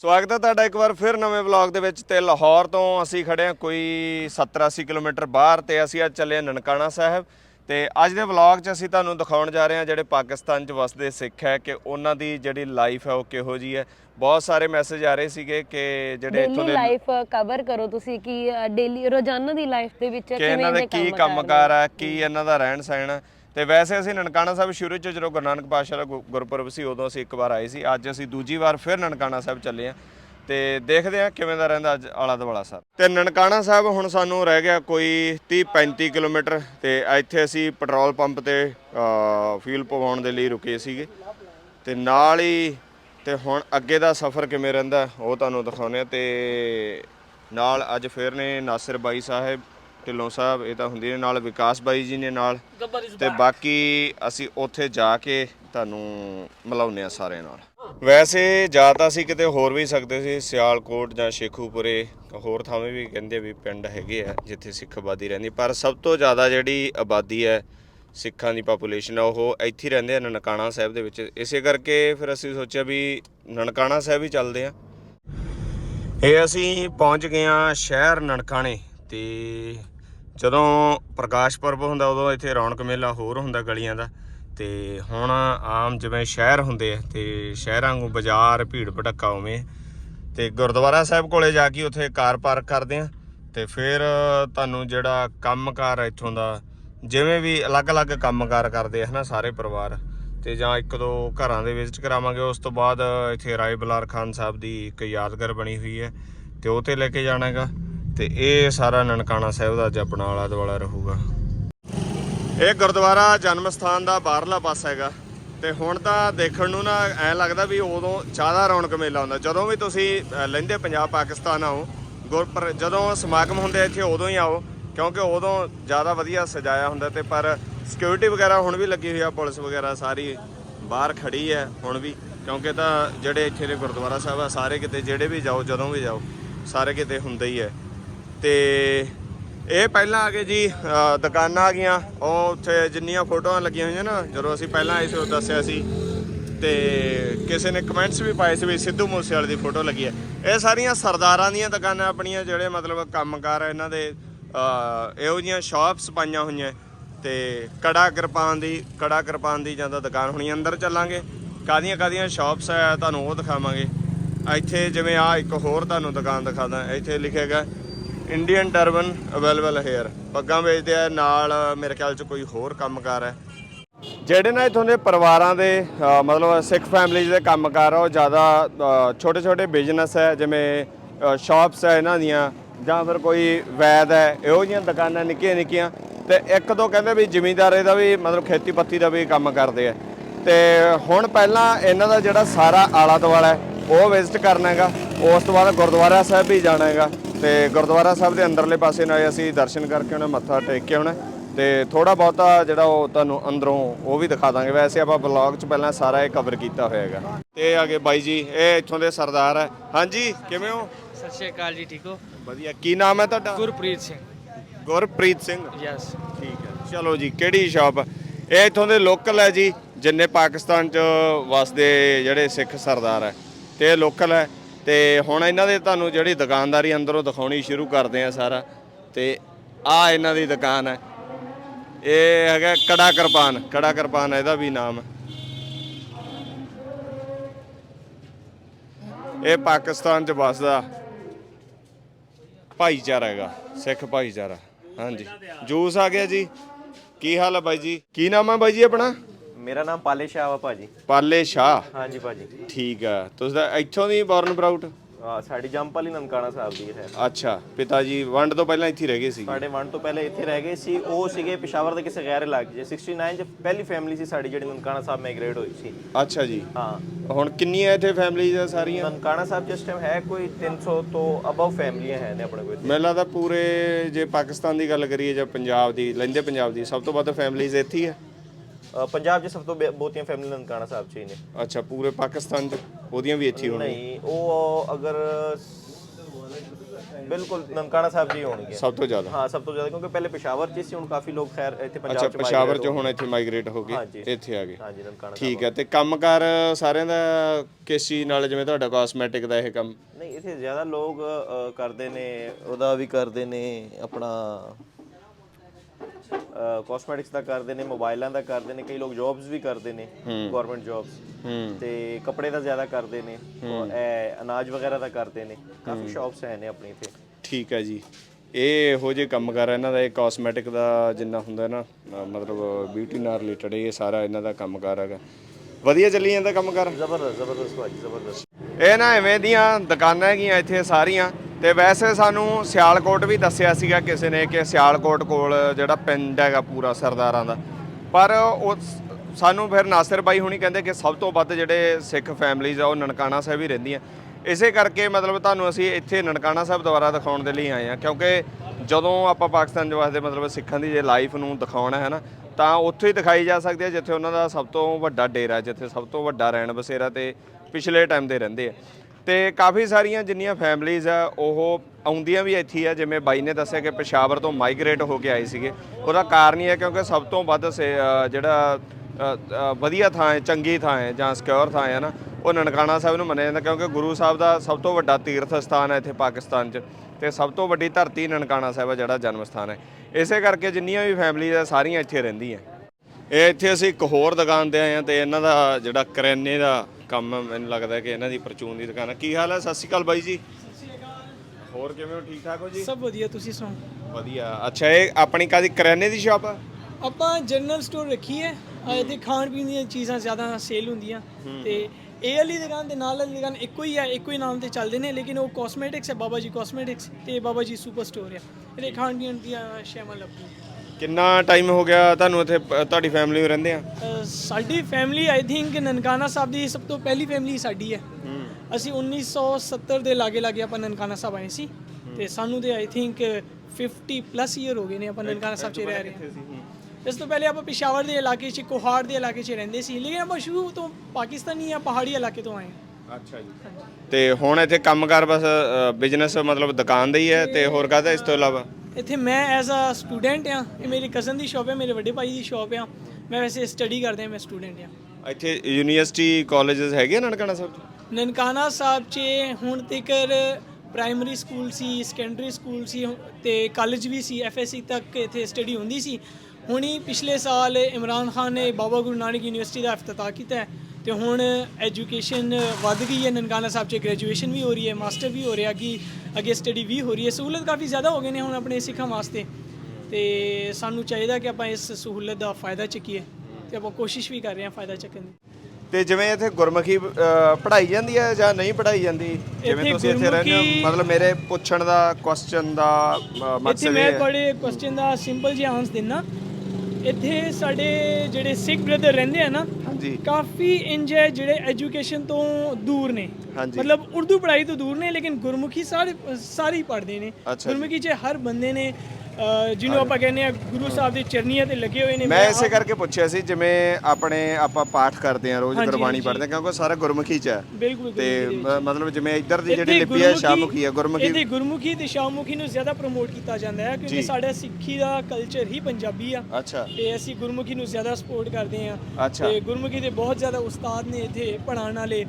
ਸਵਾਗਤ ਹੈ ਤੁਹਾਡਾ ਇੱਕ ਵਾਰ ਫਿਰ ਨਵੇਂ ਵਲੌਗ ਦੇ ਵਿੱਚ ਤੇ ਲਾਹੌਰ ਤੋਂ ਅਸੀਂ ਖੜੇ ਹਾਂ ਕੋਈ 70-80 ਕਿਲੋਮੀਟਰ ਬਾਹਰ ਤੇ ਅਸੀਂ ਅੱਜ ਚੱਲੇ ਹਾਂ ਨਨਕਾਣਾ ਸਾਹਿਬ ਤੇ ਅੱਜ ਦੇ ਵਲੌਗ 'ਚ ਅਸੀਂ ਤੁਹਾਨੂੰ ਦਿਖਾਉਣ ਜਾ ਰਹੇ ਹਾਂ ਜਿਹੜੇ ਪਾਕਿਸਤਾਨ 'ਚ ਵਸਦੇ ਸਿੱਖ ਹੈ ਕਿ ਉਹਨਾਂ ਦੀ ਜਿਹੜੀ ਲਾਈਫ ਹੈ ਉਹ ਕਿਹੋ ਜੀ ਹੈ ਬਹੁਤ ਸਾਰੇ ਮੈਸੇਜ ਆ ਰਹੇ ਸੀਗੇ ਕਿ ਜਿਹੜੇ ਇੱਥੋਂ ਡੇਲੀ ਦੇ ਲਾਈਫ ਕਵਰ ਕਰੋ ਤੁਸੀਂ ਕਿ ਡੇਲੀ ਰੋਜ਼ਾਨਾ ਦੀ ਲਾਈਫ ਦੇ ਵਿੱਚ ਕਿ ਇਹਨਾਂ ਦੇ ਕੀ ਕੰਮਕਾਰ ਆ ਕੀ ਇਹਨਾਂ ਦਾ ਰਹਿਣ ਸਹਿਣ ਆ। ਤੇ ਵੈਸੇ ਅਸੀਂ ਨਨਕਾਣਾ ਸਾਹਿਬ ਸ਼ੁਰੂ ਚ ਜਦੋਂ ਗੁਰੂ ਨਾਨਕ ਪਾਤਸ਼ਾਹ ਦਾ ਗੁ- ਗੁਰਪੁਰਬ ਸੀ, ਉਦੋਂ ਅਸੀਂ ਇੱਕ ਵਾਰ ਆਏ ਸੀ। ਅੱਜ ਅਸੀਂ ਦੂਜੀ ਵਾਰ ਫਿਰ ਨਨਕਾਣਾ ਸਾਹਿਬ ਚੱਲੇ ਆ ਤੇ ਦੇਖਦੇ ਆ ਕਿਵੇਂ ਦਾ ਰਹਿੰਦਾ ਅੱਜ ਆਲਾ ਦੁਆਲਾ ਸਾਹਿਬ ਤੇ ਨਨਕਾਣਾ ਸਾਹਿਬ ਹੁਣ ਸਾਨੂੰ ਰਹਿ ਗਿਆ ਕੋਈ 30 35 ਕਿਲੋਮੀਟਰ ਤੇ ਇੱਥੇ ਅਸੀਂ ਪੈਟਰੋਲ ਪੰਪ ਤੇ ਫਿਊਲ ਪਵਾਉਣ ਦੇ ਲਈ ਰੁਕੇ ਸੀਗੇ। ਤੇ ਨਾਲ ਹੀ ਤੇ ਹੁਣ ਅੱਗੇ ਦਾ ਸਫ਼ਰ ਕਿਵੇਂ ਰਹਿੰਦਾ ਉਹ ਤੁਹਾਨੂੰ ਦਿਖਾਉਂਦੇ ਆ ਤੇ ਨਾਲ ਅੱਜ ਫਿਰ ਨੇ ਨਾਸਿਰ ਬਾਈ ਸਾਹਿਬ ਢਿੱਲੋਂ ਸਾਹਿਬ ਇਹ ਤਾਂ ਹੁੰਦੀ ਨੇ ਨਾਲ ਵਿਕਾਸ ਬਾਈ ਜੀ ਨੇ ਨਾਲ ਤੇ ਬਾਕੀ ਅਸੀਂ ਉੱਥੇ ਜਾ ਕੇ ਤੁਹਾਨੂੰ ਮਿਲਾਉਂਦੇ ਆ ਸਾਰਿਆਂ ਨਾਲ। ਵੈਸੇ ਜਾ ਤਾਂ ਅਸੀਂ ਕਿਤੇ ਹੋਰ ਵੀ ਸਕਦੇ ਸੀ ਸਿਆਲਕੋਟ ਜਾਂ ਸ਼ੇਖੂਪੁਰੇ ਹੋਰ ਥਾਵੇਂ ਵੀ ਕਹਿੰਦੇ ਵੀ ਪਿੰਡ ਹੈਗੇ ਆ ਜਿੱਥੇ ਸਿੱਖ ਆਬਾਦੀ ਰਹਿੰਦੀ ਪਰ ਸਭ ਤੋਂ ਜ਼ਿਆਦਾ ਜਿਹੜੀ ਆਬਾਦੀ ਹੈ ਸਿੱਖਾਂ ਦੀ ਪਾਪੂਲੇਸ਼ਨ ਆ ਉਹ ਇੱਥੇ ਰਹਿੰਦੇ ਆ ਨਨਕਾਣਾ ਸਾਹਿਬ ਦੇ ਵਿੱਚ। ਇਸੇ ਕਰਕੇ ਫਿਰ ਅਸੀਂ ਸੋਚਿਆ ਵੀ ਨਨਕਾਣਾ ਸਾਹਿਬ ਹੀ ਚੱਲਦੇ ਆ ਇਹ ਅਸੀਂ ਪਹੁੰਚ ਗਏ ਆ ਸ਼ਹਿਰ ਨਨਕਾਣੇ ਤੇ ਜਦੋਂ ਪ੍ਰਕਾਸ਼ ਪਰਬ ਹੁੰਦਾ, ਉਦੋਂ ਇੱਥੇ ਰੌਣਕ ਮੇਲਾ ਹੋਰ ਹੁੰਦਾ ਗਲੀਆਂ ਦਾ। ਤੇ ਹੁਣ ਆਮ ਜਿਵੇਂ ਸ਼ਹਿਰ ਹੁੰਦੇ ਆ, ਤੇ ਸ਼ਹਿਰਾਂ ਵਾਂਗੂ ਬਾਜ਼ਾਰ, ਭੀੜ ਭਟੱਕਾ ਉਵੇਂ। ਤੇ ਗੁਰਦੁਆਰਾ ਸਾਹਿਬ ਕੋਲੇ ਜਾ ਕੇ ਉੱਥੇ ਕਾਰ ਪਾਰਕ ਕਰਦੇ ਆ। ਤੇ ਫਿਰ ਤੁਹਾਨੂੰ ਜਿਹੜਾ ਕੰਮਕਾਰ ਆ ਇੱਥੋਂ ਦਾ, ਜਿਵੇਂ ਵੀ ਅਲੱਗ-ਅਲੱਗ ਕੰਮਕਾਰ ਕਰਦੇ ਆ, ਹਨਾ, ਸਾਰੇ ਪਰਿਵਾਰ। ਤੇ ਜਾਂ ਇੱਕ ਦੋ ਘਰਾਂ ਦੇ ਵਿਜ਼ਿਟ ਕਰਾਵਾਂਗੇ, ਉਸ ਤੋਂ ਬਾਅਦ ਇੱਥੇ ਰਾਏ ਬਲਾਰ ਖਾਨ ਸਾਹਿਬ ਦੀ ਇੱਕ ਯਾਦਗਾਰ ਬਣੀ ਹੋਈ ਹੈ, ਤੇ ਉਹ ਤੇ ਲੈ ਕੇ ਜਾਣਾ ਹੈਗਾ। ਤੇ ਇਹ ਸਾਰਾ ਨਨਕਾਣਾ ਸਾਹਿਬ ਦਾ ਅੱਜ ਆਪਣਾ ਆਲਾ ਦੁਆਲਾ ਰਹੂਗਾ। ਇਹ ਗੁਰਦੁਆਰਾ ਜਨਮ ਸਥਾਨ ਦਾ ਬਾਹਰਲਾ ਪਾਸਾ ਹੈਗਾ। ਤੇ ਹੁਣ ਤਾਂ ਦੇਖਣ ਨੂੰ ਨਾ ਐ ਲੱਗਦਾ ਵੀ ਉਦੋਂ ਜ਼ਿਆਦਾ ਰੌਣਕ ਮੇਲਾ ਹੁੰਦਾ। ਜਦੋਂ ਵੀ ਤੁਸੀਂ ਅ, ਲਹਿੰਦੇ ਪੰਜਾਬ ਪਾਕਿਸਤਾਨ ਆਓ ਗੁਰਪੁਰ ਜਦੋਂ ਸਮਾਗਮ ਹੁੰਦੇ ਇੱਥੇ ਉਦੋਂ ਹੀ ਆਓ ਕਿਉਂਕਿ ਉਦੋਂ ਜ਼ਿਆਦਾ ਵਧੀਆ ਸਜਾਇਆ ਹੁੰਦਾ ਤੇ ਪਰ ਸਿਕਿਉਰਿਟੀ ਵਗੈਰਾ ਹੁਣ ਵੀ ਲੱਗੀ ਹੋਈ ਆ ਪੁਲਿਸ ਵਗੈਰਾ ਸਾਰੀ ਬਾਹਰ ਖੜੀ ਹੈ ਹੁਣ ਵੀ। ਕਿਉਂਕਿ ਤਾਂ ਜਿਹੜੇ ਇੱਥੇ ਦੇ ਗੁਰਦੁਆਰਾ ਸਾਹਿਬ ਆ ਸਾਰੇ ਕਿਤੇ ਜਿਹੜੇ ਵੀ ਜਾਓ ਜਦੋਂ ਵੀ ਜਾਓ ਸਾਰੇ ਕਿਤੇ ਹੁੰਦੇ ਹੀ ਹੈ। ਤੇ ਇਹ ਪਹਿਲਾਂ ਆ ਗਏ ਜੀ ਦੁਕਾਨਾਂ ਆ ਗਈਆਂ। ਉਹ ਉੱਥੇ ਜਿੰਨੀਆਂ ਫੋਟੋਆਂ ਲੱਗੀਆਂ ਹੋਈਆਂ ਨਾ, ਜਦੋਂ ਅਸੀਂ ਪਹਿਲਾਂ ਇਸ ਸੀ ਦੱਸਿਆ ਸੀ। ਤੇ ਕਿਸੇ ਨੇ ਕਮੈਂਟਸ ਵੀ ਪਾਏ ਸੀ ਵੀ ਸਿੱਧੂ ਮੂਸੇਵਾਲੇ ਦੀ ਫੋਟੋ ਲੱਗੀ ਹੈ। ਇਹ ਸਾਰੀਆਂ ਸਰਦਾਰਾਂ ਦੀਆਂ ਦੁਕਾਨਾਂ ਆਪਣੀਆਂ, ਜਿਹੜੇ ਮਤਲਬ ਕੰਮਕਾਰ ਆ ਇਹਨਾਂ ਦੇ ਇਹੋ ਜਿਹੀਆਂ ਸ਼ਾਪਸ ਪਾਈਆਂ ਹੋਈਆਂ। ਤੇ ਕੜਾ ਕਿਰਪਾਨ ਦੀ, ਕੜਾ ਕਿਰਪਾਨ ਦੀ ਜਾਂਦਾ ਦੁਕਾਨ ਹੋਣੀ, ਅੰਦਰ ਚੱਲਾਂਗੇ। ਕਾਦੀਆਂ ਕਾਦੀਆਂ ਸ਼ਾਪਸ ਆ, ਤੁਹਾਨੂੰ ਉਹ ਦਿਖਾਵਾਂਗੇ। ਇੱਥੇ ਜਿਵੇਂ ਆ ਇੱਕ ਹੋਰ ਤੁਹਾਨੂੰ ਦੁਕਾਨ ਦਿਖਾਦਾ, ਇੱਥੇ ਲਿਖਿਆ ਲਿਖੇਗਾ ਇੰਡੀਅਨ ਟਰਬਨ ਅਵੇਲੇਬਲ ਹੇਅਰ ਪੱਗਾਂ ਵੇਚਦੇ ਆ, ਨਾਲ ਮੇਰੇ ਖਿਆਲ ਚ ਕੋਈ ਹੋਰ ਕੰਮਕਾਰ ਹੈ। ਜਿਹੜੇ ਨਾ ਇਥੋਂ ਦੇ ਪਰਿਵਾਰਾਂ ਦੇ ਮਤਲਬ ਸਿੱਖ ਫੈਮਿਲੀਜ਼ ਦੇ ਕੰਮਕਾਰ ਆ, ਉਹ ਜ਼ਿਆਦਾ ਛੋਟੇ ਛੋਟੇ ਬਿਜ਼ਨਸ ਹੈ, ਜਿਵੇਂ ਸ਼ਾਪਸ ਹੈ ਇਹਨਾਂ ਦੀਆਂ, ਜਾਂ ਫਿਰ ਕੋਈ ਵੈਦ ਹੈ, ਇਹੋ ਜਿਹੀਆਂ ਦੁਕਾਨਾਂ ਨਿੱਕੀਆਂ ਨਿੱਕੀਆਂ ਤੇ ਇੱਕ ਦੋ ਕਹਿੰਦੇ ਵੀ ਜ਼ਿਮੀਂਦਾਰੇ ਦਾ ਵੀ, ਮਤਲਬ ਖੇਤੀ ਪੱਤੀ ਦਾ ਵੀ ਕੰਮ ਕਰਦੇ ਆ। ਤੇ ਹੁਣ ਪਹਿਲਾਂ ਇਹਨਾਂ ਦਾ ਜਿਹੜਾ ਸਾਰਾ ਆਲਾ ਦੁਆਲਾ ਹੈ, ਉਹ ਵਿਜ਼ਿਟ ਕਰਨਾ ਹੈਗਾ। ਉਸ ਤੋਂ ਬਾਅਦ ਗੁਰਦੁਆਰਾ ਸਾਹਿਬ ਵੀ ਜਾਣਾ ਹੈਗਾ। ਤੇ ਗੁਰਦੁਆਰਾ ਸਾਹਿਬ ਦੇ ਅੰਦਰਲੇ ਪਾਸੇ ਨਾਲ ਅਸੀਂ ਦਰਸ਼ਨ ਕਰਕੇ ਉਹਨੇ ਮੱਥਾ ਟੇਕ ਕੇ ਆਉਣਾ ਤੇ ਥੋੜਾ ਬਹੁਤਾ ਜਿਹੜਾ ਉਹ ਤੁਹਾਨੂੰ ਅੰਦਰੋਂ ਉਹ ਵੀ ਦਿਖਾ ਦਾਂਗੇ। ਵੈਸੇ ਆਪਾਂ ਬਲੌਗ 'ਚ ਪਹਿਲਾਂ ਸਾਰਾ ਇਹ ਕਵਰ ਕੀਤਾ ਹੋਇਆ ਹੈਗਾ। ਤੇ ਆਗੇ ਬਾਈ ਜੀ ਇਹ ਇੱਥੋਂ ਦੇ ਸਰਦਾਰ ਹੈ ਹਾਂਜੀ ਕਿਵੇਂ ਹੋ? ਸਤਿ ਸ਼੍ਰੀ ਅਕਾਲ ਜੀ ਠੀਕ ਹੋ? ਵਧੀਆ। ਕੀ ਨਾਮ ਹੈ ਤੁਹਾਡਾ? ਗੁਰਪ੍ਰੀਤ ਸਿੰਘ। ਗੁਰਪ੍ਰੀਤ ਸਿੰਘ। ਯੈਸ ਠੀਕ ਹੈ। ਚਲੋ ਜੀ ਕਿਹੜੀ ਸ਼ਾਪ ਇਹ ਇੱਥੋਂ ਦੇ ਲੋਕਲ ਹੈ ਜੀ ਜਿੰਨੇ ਪਾਕਿਸਤਾਨ 'ਚ ਵਸਦੇ ਜਿਹੜੇ ਸਿੱਖ ਸਰਦਾਰ ਹੈ। ਤੇ ਇਹ ਲੋਕਲ ਹੈ। ਤੇ ਹੁਣ ਇਹਨਾਂ ਦੇ ਤੁਹਾਨੂੰ ਜਿਹੜੀ ਦੁਕਾਨਦਾਰੀ ਅੰਦਰੋਂ ਦਿਖਾਉਣੀ ਸ਼ੁਰੂ ਕਰਦੇ ਆ ਸਾਰਾ, ਤੇ ਆ ਇਹਨਾਂ ਦੀ ਦੁਕਾਨ ਹੈ ਇਹ ਹੈਗਾ ਕੜਾ ਕਿਰਪਾਨ ਕੜਾ ਕਿਰਪਾਨ ਇਹਦਾ ਵੀ ਨਾਮ। ਇਹ ਪਾਕਿਸਤਾਨ 'ਚ ਵੱਸਦਾ ਭਾਈਚਾਰਾ ਹੈਗਾ, ਸਿੱਖ ਭਾਈਚਾਰਾ। ਹਾਂਜੀ। ਜੂਸ ਆ ਗਿਆ ਜੀ। ਕੀ ਹਾਲ ਹੈ ਬਾਈ ਜੀ? ਕੀ ਨਾਮ ਹੈ ਬਾਈ ਜੀ ਆਪਣਾ? ਮੇਰਾ ਨਾਮ ਪਾਲੇ ਸ਼ਾਹ ਵਾ ਭਾਜੀ। ਪਾਲੇ ਸ਼ਾਹ? ਹਾਂਜੀ ਭਾਜੀ। ਠੀਕ ਆ। ਤੁਸੀਂ ਤਾਂ ਇੱਥੋਂ ਦੀ ਬੌਰਨ ਬਰਾਊਟ ਆਹ ਸਾਡੀ ਜੰਪਲ ਹੀ ਨਨਕਾਣਾ ਸਾਹਿਬ ਦੀ ਹੈ। ਅੱਛਾ ਪਿਤਾ ਜੀ ਵੰਡ ਤੋਂ ਪਹਿਲਾਂ ਇੱਥੇ ਹੀ ਰਹਿ ਗਏ ਸੀ ਸਾਡੇ ਵਨ ਤੋਂ ਪਹਿਲੇ ਇੱਥੇ ਰਹਿ ਗਏ ਸੀ। ਉਹ ਸੀਗੇ ਪਿਸ਼ਾਵਰ ਦੇ ਕਿਸੇ ਗੈਰ ਇਲਾਕੇ 'ਚ। 69 ਚ ਪਹਿਲੀ ਫੈਮਿਲੀ ਸੀ ਸਾਡੀ ਜਿਹੜੀ ਨਨਕਾਣਾ ਸਾਹਿਬ ਮਾਈਗ੍ਰੇਟ ਹੋਈ ਸੀ। ਅੱਛਾ ਜੀ। ਹਾਂ। ਹੁਣ ਕਿੰਨੀਆਂ ਇੱਥੇ ਫੈਮਿਲੀਜ਼ ਆ ਸਾਰੀਆਂ? ਨਨਕਾਣਾ ਸਾਹਿਬ ਜਿਸ ਟਾਈਮ ਹੈ ਕੋਈ 300 ਤੋਂ ਅਬਵ ਫੈਮਲੀਆਂ ਹੈ ਨੇ ਆਪਣੇ ਕੋਲ ਇੱਥੇ। ਮੈਨੂੰ ਲੱਗਦਾ ਪੂਰੇ ਜੇ ਪਾਕਿਸਤਾਨ ਦੀ ਗੱਲ ਕਰੀਏ ਜਾਂ ਪੰਜਾਬ ਦੀ ਲੈਂਦੇ ਪੰਜਾਬ ਦੀ ਸਭ ਤੋਂ ਵੱਧ ਫੈਮਿਲੀਜ਼ ਇੱਥੇ ਹੀ ਆ। ਅਹ ਪੰਜਾਬ 'ਚ ਸਭ ਤੋਂ ਬੇ- ਬਹੁਤੀਆਂ ਫੈਮਲੀ ਨਨਕਾਣਾ ਸਾਹਿਬ 'ਚ ਹੀ ਨੇ। ਅੱਛਾ ਪੂਰੇ ਪਾਕਿਸਤਾਨ 'ਚ ਉਹਦੀਆਂ ਵੀ ਇੱਥੇ ਹੀ ਨਹੀਂ ਉਹ ਅਗਰ ਬਿਲਕੁਲ ਨਨਕਾਣਾ ਸਾਹਿਬ ਜੀ ਹੋਣਗੇ ਸਭ ਤੋਂ ਜ਼ਿਆਦਾ? ਹਾਂ ਸਭ ਤੋਂ ਜ਼ਿਆਦਾ ਕਿਉਂਕਿ ਪਹਿਲੇ ਪਿਸ਼ਾਵਰ ਚ ਸੀ ਹੁਣ ਕਾਫੀ ਲੋਕ ਖੈਰ ਇੱਥੇ ਪੰਜਾਬ ਅੱਛਾ ਚ ਪਸ਼ਾਵਰ ਚ ਹੁਣ ਇੱਥੇ ਮਾਈਗ੍ਰੇਟ ਹੋ ਹਾਂਜੀ। ਗਏ ਇੱਥੇ ਆ ਗਏ। ਹਾਂਜੀ ਨਨਕਾਣਾ ਠੀਕ ਹੈ ਤੇ ਕੰਮਕਾਰ ਸਾਰਿਆਂ ਦਾ ਕਿਸ ਚੀਜ਼ ਨਾਲ ਜਿਵੇਂ ਤੁਹਾਡਾ ਕਾਸਮੈਟਿਕ ਦਾ ਇਹ ਕੰਮ? ਨਹੀਂ ਇੱਥੇ ਜ਼ਿਆਦਾ ਲੋਕ ਅ, ਕਰਦੇ ਨੇ ਉਹਦਾ ਵੀ ਕਰਦੇ ਨੇ ਆਪਣਾ ਕਾਸਮੈਟਿਕਸ ਦਾ ਕਰਦੇ ਨੇ ਮੋਬਾਈਲਾਂ ਦਾ ਕਰਦੇ ਨੇ ਕਈ ਲੋਕ ਜੌਬਸ ਵੀ ਕਰਦੇ ਨੇ ਗਵਰਨਮੈਂਟ ਜੌਬਸ ਤੇ ਕੱਪੜੇ ਦਾ ਜ਼ਿਆਦਾ ਕਰਦੇ ਨੇ ਇਹ ਅਨਾਜ ਵਗੈਰਾ ਦਾ ਕਰਦੇ ਨੇ। ਕਾਫੀ ਸ਼ਾਪਸ ਹੈ ਨੇ ਆਪਣੀ ਇੱਥੇ। ਠੀਕ ਹੈ ਜੀ। ਇਹ ਇਹੋ ਜਿਹੇ ਕੰਮਕਾਰ ਆ ਇਹਨਾਂ ਦਾ ਇਹ ਕਾਸਮੈਟਿਕ ਦਾ ਜਿੰਨਾ ਹੁੰਦਾ ਨਾ ਮਤਲਬ ਬਿਊਟੀ ਨਾਲ ਰਿਲੇਟਡ ਇਹ ਸਾਰਾ ਇਹਨਾਂ ਦਾ ਕੰਮਕਾਰ ਹੈਗਾ। ਵਧੀਆ ਚੱਲੀ ਜਾਂਦਾ ਕੰਮਕਾਰ ਜ਼ਬਰਦਸਤ ਜ਼ਬਰਦਸਤ ਭਾਜੀ ਜ਼ਬਰਦਸਤ। ਇਹ ਨਾ ਐਵੇਂ ਦੀਆਂ ਦੁਕਾਨਾਂ ਹੈਗੀਆਂ ਇੱਥੇ ਸਾਰੀਆਂ। ਤੇ ਵੈਸੇ ਸਾਨੂੰ ਸਿਆਲਕੋਟ ਵੀ ਦੱਸਿਆ ਸੀਗਾ ਕਿਸੇ ਨੇ ਕਿ ਸਿਆਲਕੋਟ ਕੋਲ ਜਿਹੜਾ ਪਿੰਡ ਹੈਗਾ ਪੂਰਾ ਸਰਦਾਰਾਂ ਦਾ। ਪਰ ਉਹ ਸਾਨੂੰ ਫਿਰ ਨਾਸਰ ਬਾਈ ਹੁਣੀ ਕਹਿੰਦੇ ਕਿ ਸਭ ਤੋਂ ਵੱਧ ਜਿਹੜੇ ਸਿੱਖ ਫੈਮਲੀਜ਼ ਆ ਉਹ ਨਨਕਾਣਾ ਸਾਹਿਬ ਹੀ ਰਹਿੰਦੀਆਂ। ਇਸੇ ਕਰਕੇ ਮਤਲਬ ਤੁਹਾਨੂੰ ਅਸੀਂ ਇੱਥੇ ਨਨਕਾਣਾ ਸਾਹਿਬ ਦੁਆਰਾ ਦਿਖਾਉਣ ਦੇ ਲਈ ਆਏ ਆ ਕਿਉਂਕਿ ਜਦੋਂ ਆਪਾਂ ਪਾਕਿਸਤਾਨ ਦੇ ਵਾਸਤੇ ਮਤਲਬ ਸਿੱਖਾਂ ਦੀ ਜੇ ਲਾਈਫ ਨੂੰ ਦਿਖਾਉਣਾ ਹੈ ਨਾ, ਤਾਂ ਉੱਥੇ ਹੀ ਦਿਖਾਈ ਜਾ ਸਕਦੀ ਹੈ ਜਿੱਥੇ ਉਹਨਾਂ ਦਾ ਸਭ ਤੋਂ ਵੱਡਾ ਡੇਰਾ, ਜਿੱਥੇ ਸਭ ਤੋਂ ਵੱਡਾ ਰਹਿਣ ਬਸੇਰਾ ਤੇ ਪਿਛਲੇ ਟਾਈਮ ਦੇ ਰਹਿੰਦੇ ਆ। ਤੇ ਕਾਫੀ ਸਾਰੀਆਂ ਜਿੰਨੀਆਂ ਫੈਮਲੀਆਂ ਆ, ਉਹ ਆਉਂਦੀਆਂ ਵੀ ਇੱਥੇ ਹੀ ਆ। ਜਿਵੇਂ ਬਾਈ ਨੇ ਦੱਸਿਆ ਕਿ ਪਸ਼ਾਵਰ ਤੋਂ ਮਾਈਗ੍ਰੇਟ ਹੋ ਕੇ ਆਏ ਸੀਗੇ। ਉਹਦਾ ਕਾਰਨ ਹੀ ਹੈ ਕਿਉਂਕਿ ਸਭ ਤੋਂ ਵੱਧ ਸੇ- ਜਿਹੜਾ ਵਧੀਆ ਥਾਂ ਹੈ, ਚੰਗੀ ਥਾਂ ਹੈ ਜਾਂ ਸਿਕਿਉਰ ਥਾਂ ਹੈ ਨਾ, ਉਹ ਨਨਕਾਣਾ ਸਾਹਿਬ ਨੂੰ ਮੰਨਿਆ ਜਾਂਦਾ ਕਿਉਂਕਿ ਗੁਰੂ ਸਾਹਿਬ ਦਾ ਸਭ ਤੋਂ ਵੱਡਾ ਤੀਰਥ ਸਥਾਨ ਹੈ ਇੱਥੇ ਪਾਕਿਸਤਾਨ 'ਚ। ਤੇ ਸਭ ਤੋਂ ਵੱਡੀ ਧਰਤੀ ਨਨਕਾਣਾ ਸਾਹਿਬ ਹੈ ਜਿਹੜਾ ਜਨਮ ਸਥਾਨ ਹੈ। ਇਸੇ ਕਰਕੇ ਜਿੰਨੀਆਂ ਵੀ ਫੈਮਲੀਆਂ ਆ, ਸਾਰੀਆਂ ਇੱਥੇ ਰਹਿੰਦੀਆਂ। ਇਹ ਇੱਥੇ ਅਸੀਂ ਇੱਕ ਹੋਰ ਦੁਕਾਨ ਤੇ ਆਏ ਆ ਤੇ ਇਹਨਾਂ ਦਾ ਜਿਹੜਾ ਕਰਿਆਨੇ ਦਾ ਕੰਮ ਆ, ਮੈਨੂੰ ਲੱਗਦਾ ਕਿ ਇਹਨਾਂ ਦੀ ਪਰਚੂਨ ਦੀ ਦੁਕਾਨ ਹੈ ਕੀ ਹਾਲ ਹੈ ਸਤਿ ਸ਼੍ਰੀ ਅਕਾਲ ਬਾਈ ਜੀ। ਹੋਰ ਕਿਵੇਂ ਹੋ? ਠੀਕ ਠਾਕ ਹੋ ਜੀ? ਸਭ ਵਧੀਆ ਤੁਸੀਂ ਸੁਣਾਓ? ਵਧੀਆ। ਅੱਛਾ ਇਹ ਆਪਣੀ ਕਾਦੀ ਕਰਿਆਨੇ ਦੀ ਸ਼ਾਪ ਆ? ਆਪਾਂ ਜਨਰਲ ਸਟੋਰ ਰੱਖੀ ਹੈ। ਇੱਥੇ ਖਾਣ ਪੀਣ ਦੀਆਂ ਚੀਜ਼ਾਂ ਜ਼ਿਆਦਾ ਸੇਲ ਹੁੰਦੀਆਂ। ਤੇ ਇਹ ਵਾਲੀ ਦੁਕਾਨ ਤੇ ਨਾਲ ਵਾਲੀ ਦੁਕਾਨ ਇੱਕੋ ਹੀ ਹੈ ਇੱਕੋ ਹੀ ਨਾਮ ਤੇ ਚੱਲਦੇ ਨੇ ਲੇਕਿਨ ਉਹ ਕਾਸਮੈਟਿਕਸ ਹੈ ਬਾਬਾ ਜੀ ਕਾਸਮੈਟਿਕਸ ਤੇ ਬਾਬਾ ਜੀ ਸੁਪਰ ਸਟੋਰ ਹੈ ਇਹਦੇ ਖਾਣ ਪੀਣ ਦੀਆਂ ਸ਼ੈਮਲ ਲੱਭਦੀਆਂ। ਕਿੰਨਾ ਟਾਈਮ ਹੋ ਗਿਆ ਤੁਹਾਨੂੰ ਇੱਥੇ ਪ- ਤੁਹਾਡੀ ਫੈਮਿਲੀ ਨੂੰ ਰਹਿੰਦੇ ਆ? ਅਹ ਸਾਡੀ family I think Nankana Sahib ਦੀ ਸਭ ਤੋਂ ਪਹਿਲੀ ਫੈਮਿਲੀ ਸਾਡੀ ਹੈ। ਅਸੀਂ 1970 ਦੇ ਲਾਗੇ ਲਾਗੇ ਆਪਾਂ ਨਨਕਾਣਾ ਸਾਹਿਬ ਆਏ ਸੀ। ਤੇ ਸਾਨੂੰ ਤੇ ਆਈ ਥਿੰਕ 50 ਪਲੱਸ ਈਅਰ ਹੋ ਗਏ ਨੇ ਆਪਾਂ ਨਨਕਾਣਾ ਸਾਹਿਬ 'ਚ ਰਹਿ ਰਹੇ ਹਾਂ। ਇਸ ਤੋਂ ਪਹਿਲੇ ਆਪਾਂ ਪਿਸ਼ਾਵਰ ਦੇ ਇਲਾਕੇ 'ਚ ਕੋਹਾੜ ਦੇ ਇਲਾਕੇ 'ਚ ਰਹਿੰਦੇ ਸੀ। ਲੇਕਿਨ ਆਪਾਂ ਸ਼ੁਰੂ ਤੋਂ ਪਾਕਿਸਤਾਨੀ ਆ ਪਹਾੜੀ ਇਲਾਕੇ ਤੋਂ ਆਏ ਹਾਂ। ਅੱਛਾ ਜੀ। ਤੇ ਹੁਣ ਇੱਥੇ ਕੰਮਕਾਰ ਬਸ ਬਿਜ਼ਨਸ ਮਤਲਬ ਦੁਕਾਨ ਦਾ ਹੀ ਹੈ ਤੇ ਹੋਰ ਕਾਹਦਾ ਇਸ ਤੋਂ ਇਲਾਵਾ? ਇੱਥੇ ਮੈਂ ਐਜ਼ ਅ ਸਟੂਡੈਂਟ ਆ ਇਹ ਮੇਰੀ ਕਜ਼ਨ ਦੀ ਸ਼ਾਪ ਹੈ ਮੇਰੇ ਵੱਡੇ ਭਾਈ ਦੀ ਸ਼ਾਪ ਆ। ਮੈਂ ਵੈਸੇ ਸਟੱਡੀ ਕਰਦੇ ਹਾਂ ਮੈਂ ਸਟੂਡੈਂਟ ਆ। ਇੱਥੇ ਯੂਨੀਵਰਸਿਟੀ ਕਾਲਜਸ ਹੈਗੇ ਆ ਨਨਕਾਣਾ ਸਾਹਿਬ 'ਚ? ਨਨਕਾਣਾ ਸਾਹਿਬ 'ਚ ਹੁਣ ਤੱਕ ਪ੍ਰਾਇਮਰੀ ਸਕੂਲ ਸੀ ਸੈਕੰਡਰੀ ਸਕੂਲ ਸੀ ਤੇ ਕਾਲਜ ਵੀ ਸੀ ਐਫਐਸਸੀ ਤੱਕ ਇੱਥੇ ਸਟੱਡੀ ਹੁੰਦੀ ਸੀ। ਹੁਣੀ ਪਿਛਲੇ ਸਾਲ ਇਮਰਾਨ ਖਾਨ ਨੇ ਬਾਬਾ ਗੁਰੂ ਨਾਨਕ ਯੂਨੀਵਰਸਿਟੀ ਦਾ ਇਫਤਤਾਹ ਕੀਤਾ ਹੈ। ਤੇ ਹੁਣ ਐਜੂਕੇਸ਼ਨ ਵੱਧ ਗਈ ਹੈ। ਨਨਕਾਣਾ ਸਾਹਿਬ 'ਚ ਗ੍ਰੈਜੂਏਸ਼ਨ ਵੀ ਹੋ ਰਹੀ ਹੈ ਮਾਸਟਰ ਵੀ ਹੋ ਰਿਹਾ ਕਿ ਅੱਗੇ ਸਟੱਡੀ ਵੀ ਹੋ ਰਹੀ ਹੈ। ਸਹੂਲਤ ਕਾਫੀ ਜ਼ਿਆਦਾ ਹੋ ਗਏ ਨੇ ਹੁਣ ਆਪਣੇ ਸਿੱਖਾਂ ਵਾਸਤੇ। ਤੇ ਸਾਨੂੰ ਚਾਹੀਦਾ ਕਿ ਆਪਾਂ ਇਸ ਸਹੂਲਤ ਦਾ ਫਾਇਦਾ ਚੱਕੀਏ ਤੇ ਆਪਾਂ ਕੋਸ਼ਿਸ਼ ਵੀ ਕਰ ਰਹੇ ਹਾਂ ਫਾਇਦਾ ਚੱਕਣ ਦੀ। ਤੇ ਜਿਵੇਂ ਇੱਥੇ ਗੁਰਮੁਖੀ ਪੜ੍ਹਾਈ ਜਾਂਦੀ ਹੈ ਜਾਂ ਨਹੀਂ ਪੜ੍ਹਾਈ ਜਾਂਦੀ? ਜਿਵੇਂ ਤੁਸੀਂ ਇੱਥੇ ਰਹਿੰਦੇ ਹੋ ਮਤਲਬ ਮੇਰੇ ਪੁੱਛਣ ਦਾ ਕੁਐਸਚਨ ਦਾ ਅ, ਇੱਥੇ ਮਕਸਦ ਮੈਂ ਇਹ ਹੈ। ਤੁਹਾਡੇ ਕੁਐਸਚਨ ਦਾ ਸਿੰਪਲ ਜਿਹਾ ਆਨਸਰ ਦਿੰਨਾ ਇੱਥੇ ਸਾਡੇ ਜਿਹੜੇ ਸਿੱਖ ਬ੍ਰਦਰ ਰਹਿੰਦੇ ਆ ਨਾ ਹਾਂਜੀ ਕਾਫੀ ਇੰਜ ਹੈ ਜਿਹੜੇ ਐਜੂਕੇਸ਼ਨ ਤੋਂ ਦੂਰ ਨੇ ਹਾਂਜੀ। ਮਤਲਬ ਉਰਦੂ ਪੜ੍ਹਾਈ ਤੋਂ ਦੂਰ ਨੇ ਲੇਕਿਨ ਗੁਰਮੁਖੀ ਸਾਰੇ ਸਾਰੇ ਹੀ ਪੜ੍ਹਦੇ ਨੇ ਅੱਛਾ ਜੀ। ਗੁਰਮੁਖੀ 'ਚ ਹਰ ਬੰਦੇ ਨੇ ਜਿਹਨੂੰ ਆਪਾਂ ਕਹਿੰਦੇ ਆ ਗੁਰੂ ਸਾਹਿਬ ਦੀ ਚਰਨੀਆਂ ਤੇ ਲੱਗੇ ਹੋਏ ਨੇ ਮੈਂ ਇਸੇ ਕਰਕੇ ਪੁੱਛਿਆ ਸੀ ਜਿਵੇਂ ਆਪਣੇ ਆਪਾਂ ਪਾਠ ਕਰਦੇ ਹਾਂ ਰੋਜ਼ ਗੁਰਬਾਣੀ। ਪੜ੍ਹਦੇ ਕਿਉਂਕਿ ਸਾਰਾ ਗੁਰਮੁਖੀ ਚ ਹੈ। ਤੇ ਮਤਲਬ ਜਿਵੇਂ ਇੱਧਰ ਦੀ ਜਿਹੜੀ ਲਿਪੀ ਹੈ ਸ਼ਾਮੁਖੀ ਹੈ ਗੁਰਮੁਖੀ ਇੱਥੇ ਗੁਰਮੁਖੀ ਤੇ ਸ਼ਾਮੁਖੀ ਨੂੰ ਜ਼ਿਆਦਾ ਪ੍ਰਮੋਟ ਕੀਤਾ ਜਾਂਦਾ ਹੈ। ਕਿਉਂਕਿ ਸਾਡਾ ਸਿੱਖੀ ਦਾ ਕਲਚਰ ਹੀ ਪੰਜਾਬੀ ਆ। ਤੇ ਅਸੀਂ ਗੁਰਮੁਖੀ ਨੂੰ ਜ਼ਿਆਦਾ ਸਪੋਰਟ ਕਰਦੇ ਅੱਛਾ। ਤੇ ਗੁਰਮੁਖੀ ਦੇ ਬਹੁਤ ਜ਼ਿਆਦਾ ਉਸਤਾਦ ਨੇ ਇੱਥੇ ਪੜਾਉਣ ਵਾਲੇ।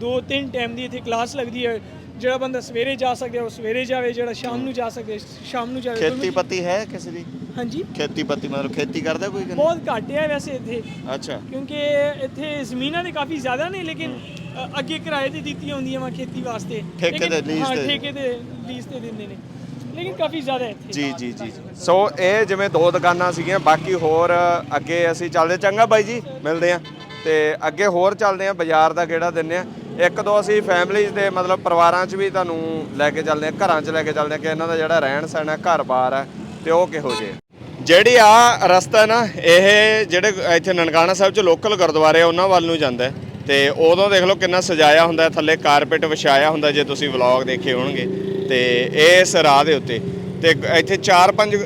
ਦੋ ਤਿੰਨ ਟਾਈਮ ਦੀ ਇੱਥੇ ਕਲਾਸ ਲੱਗਦੀ ਹੈ। ਜਿਹੜਾ ਬੰਦਾ ਸਵੇਰੇ ਜਾ ਸਕਦਾ ਉਹ ਸਵੇਰੇ ਜਾਵੇ ਜਿਹੜਾ ਸ਼ਾਮ ਨੂੰ ਜਾ ਸਕਦਾ ਸ਼ਾਮ ਨੂੰ ਜਾਵੇ ਖੇਤੀਪਤੀ ਹੈ ਕਿਸੇ ਦੀ? ਹਾਂਜੀ। ਖੇਤੀਪਤੀ ਮਤਲਬ ਖੇਤੀ ਕਰਦਾ ਕੋਈ ਕਿ ਨਹੀਂ? ਬਹੁਤ ਘੱਟ ਹੈ ਵੈਸੇ ਇੱਥੇ। ਅੱਛਾ। ਕਿਉਂਕਿ ਇੱਥੇ ਜ਼ਮੀਨਾਂ ਦੇ ਕਾਫੀ ਜ਼ਿਆਦਾ ਨੇ ਲੇਕਿਨ ਅ, ਅੱਗੇ ਕਿਰਾਏ ਤੇ ਦਿੱਤੀਆਂ ਹੁੰਦੀਆਂ ਵਾ ਖੇਤੀ ਵਾਸਤੇ। ਠੇਕੇ ਲੇਕਿਨ- ਤੇ, lease ਹਾਂ, ਤੇ। ਠੇਕੇ ਤੇ ਲੀਜ਼ ਤੇ ਦਿੰਦੇ ਨੇ। ਲੇਕਿਨ ਕਾਫੀ ਜ਼ਿਆਦਾ ਹੈ ਇੱਥੇ। ਜੀ ਜੀ ਜੀ ਜੀ। ਸੋ ਇਹ ਜਿਵੇਂ ਦੋ ਦੁਕਾਨਾਂ ਸੀਗੀਆਂ ਬਾਕੀ ਹੋਰ ਅੱਗੇ ਅਸੀਂ ਚੱਲਦੇ ਚੰਗਾ ਬਾਈ ਜੀ ਮਿਲਦੇ ਆ ਤੇ ਅੱਗੇ ਹੋਰ ਚੱਲਦੇ ਆ ਬਾਜ਼ਾਰ ਦਾ ਕਿਹੜਾ ਦਿੰਨੇ ਆ ਇੱਕ ਦੋ ਅਸੀਂ ਫੈਮਲੀਜ਼ ਦੇ ਮਤਲਬ ਪਰਿਵਾਰਾਂ 'ਚ ਵੀ ਤੁਹਾਨੂੰ ਲੈ ਕੇ ਚੱਲਦੇ ਆ ਘਰਾਂ 'ਚ ਲੈ ਕੇ ਚੱਲਦੇ ਆ ਕਿ ਇਹਨਾਂ ਦਾ ਜਿਹੜਾ ਰਹਿਣ ਸਹਿਣ ਹੈ, ਘਰ-ਬਾਰ ਹੈ ਤੇ ਉਹ ਕਿਹੋ ਜਿਹੇ ਜਿਹੜੀ ਆ ਰਸਤਾ ਨਾ, ਇਹ ਜਿਹੜੇ ਇੱਥੇ ਨਨਕਾਣਾ ਸਾਹਿਬ 'ਚ ਲੋਕਲ ਗੁਰਦੁਆਰੇ ਆ, ਉਹਨਾਂ ਵੱਲ ਨੂੰ ਜਾਂਦਾ ਹੈ। ਤੇ ਉਦੋਂ ਦੇਖ ਲਓ ਕਿੰਨਾ ਸਜਾਇਆ ਹੁੰਦਾ ਥੱਲੇ ਕਾਰਪੇਟ ਵਿਛਾਇਆ ਹੁੰਦਾ ਜੇ ਤੁਸੀਂ ਵਲੌਗ ਦੇਖੇ ਹੋਣਗੇ। ਤੇ ਇਸ ਰਾਹ ਦੇ ਉੱਤੇ, ਤੇ ਇੱਥੇ ਚਾਰ ਪੰਜ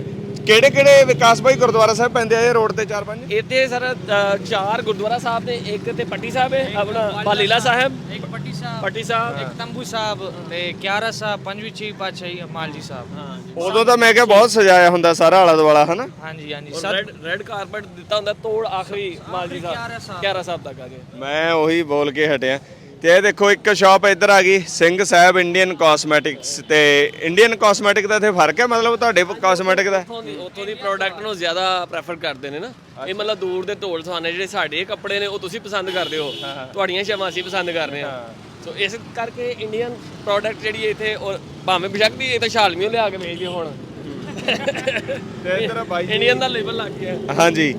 ਕਿਹੜੇ ਕਿਹੜੇ ਵਿਕਾਸ ਭਾਈ ਗੁਰਦੁਆਰਾ ਸਾਹਿਬ ਪੈਂਦੇ ਆ ਇਹ ਰੋਡ ਤੇ ਚਾਰ ਪੰਜ? ਇੱਥੇ ਸਰ ਅ, ਚਾਰ ਗੁਰਦੁਆਰਾ ਸਾਹਿਬ ਨੇ ਇੱਕ ਤੇ ਪੱਟੀ ਸਾਹਿਬ ਹੈ ਆਪਣਾ ਬਾਲੀਲਾ ਸਾਹਿਬ। ਇੱਕ ਪੱਟੀ ਸਾਹਿਬ ਪੱਟੀ ਸਾਹਿਬ। ਇੱਕ ਤੰਬੂ ਸਾਹਿਬ ਤੇ 11 ਸਾਹਿਬ ਪੰਜਵੀਂ ਛੇ ਪਾਤਸ਼ਾਹੀ ਮਾਲਜੀ ਸਾਹਿਬ। ਉਦੋਂ ਤਾਂ ਮੈਂ ਕਿਹਾ ਬਹੁਤ ਸਜਾਇਆ ਹੁੰਦਾ ਸਾਰਾ ਆਲਾ ਦੁਆਲਾ ਹਨਾ? ਹਾਂਜੀ ਹਾਂਜੀ। ਔਰ ਸਭ ਰੈੱਡ ਰੈੱਡ ਕਾਰਪਟ ਦਿੱਤਾ ਹੁੰਦਾ ਤੋੜ ਆਖਰੀ ਮਾਲਜੀ ਸਾਹਿਬ। 11 ਸਾਹਿਬ। ਤੱਕ ਆ ਗਏ ਮੈਂ ਉਹੀ ਬੋਲ ਕੇ ਹਟਿਆ। ਤੇ ਇਹ ਦੇਖੋ ਇੱਕ ਸ਼ਾਪ ਇੱਧਰ ਆ ਗਈ ਸਿੰਘ ਸਾਹਿਬ ਇੰਡੀਅਨ ਕਾਸਮੈਟਿਕਸ ਤੇ ਇੰਡੀਅਨ ਕਾਸਮੈਟਿਕ ਦਾ ਇੱਥੇ ਫ਼ਰਕ ਹੈ ਮਤਲਬ ਤੁਹਾਡੇ ਕਾਸਮੈਟਿਕ ਦਾ? ਉੱਥੋਂ ਦੀ ਉੱਥੋਂ ਦੀ ਪ੍ਰੋਡਕਟ ਨੂੰ ਜ਼ਿਆਦਾ ਪ੍ਰੈਫਰ ਕਰਦੇ ਨੇ ਨਾ। ਇਹ ਮਤਲਬ ਦੂਰ ਦੇ ਢੋਲ ਸਵਾਨੇ ਜਿਹੜੇ ਸਾਡੇ ਕੱਪੜੇ ਨੇ ਉਹ ਤੁਸੀਂ ਪਸੰਦ ਕਰਦੇ ਹੋ। ਤੁਹਾਡੀਆਂ ਸ਼ਮਾਂ ਅਸੀਂ ਪਸੰਦ ਕਰਦੇ ਆ ਸੋ ਇਸ ਕਰਕੇ ਇੰਡੀਅਨ ਪ੍ਰੋਡਕਟ ਜਿਹੜੀ ਹੈ ਇੱਥੇ ਔਰ ਭਾਵੇਂ ਬਿਸ਼ੱਕ ਵੀ ਇਹ ਤਾਂ ਸ਼ਾਲਮੀਓ ਲਿਆ ਕੇ ਵੇਚਦੇ ਹੁਣ। ਤੇ ਇੱਧਰ ਬਾਈ ਇੰਡੀਅਨ ਦਾ ਲੇਬਲ ਲੱਗ ਗਿਆ। ਹਾਂਜੀ।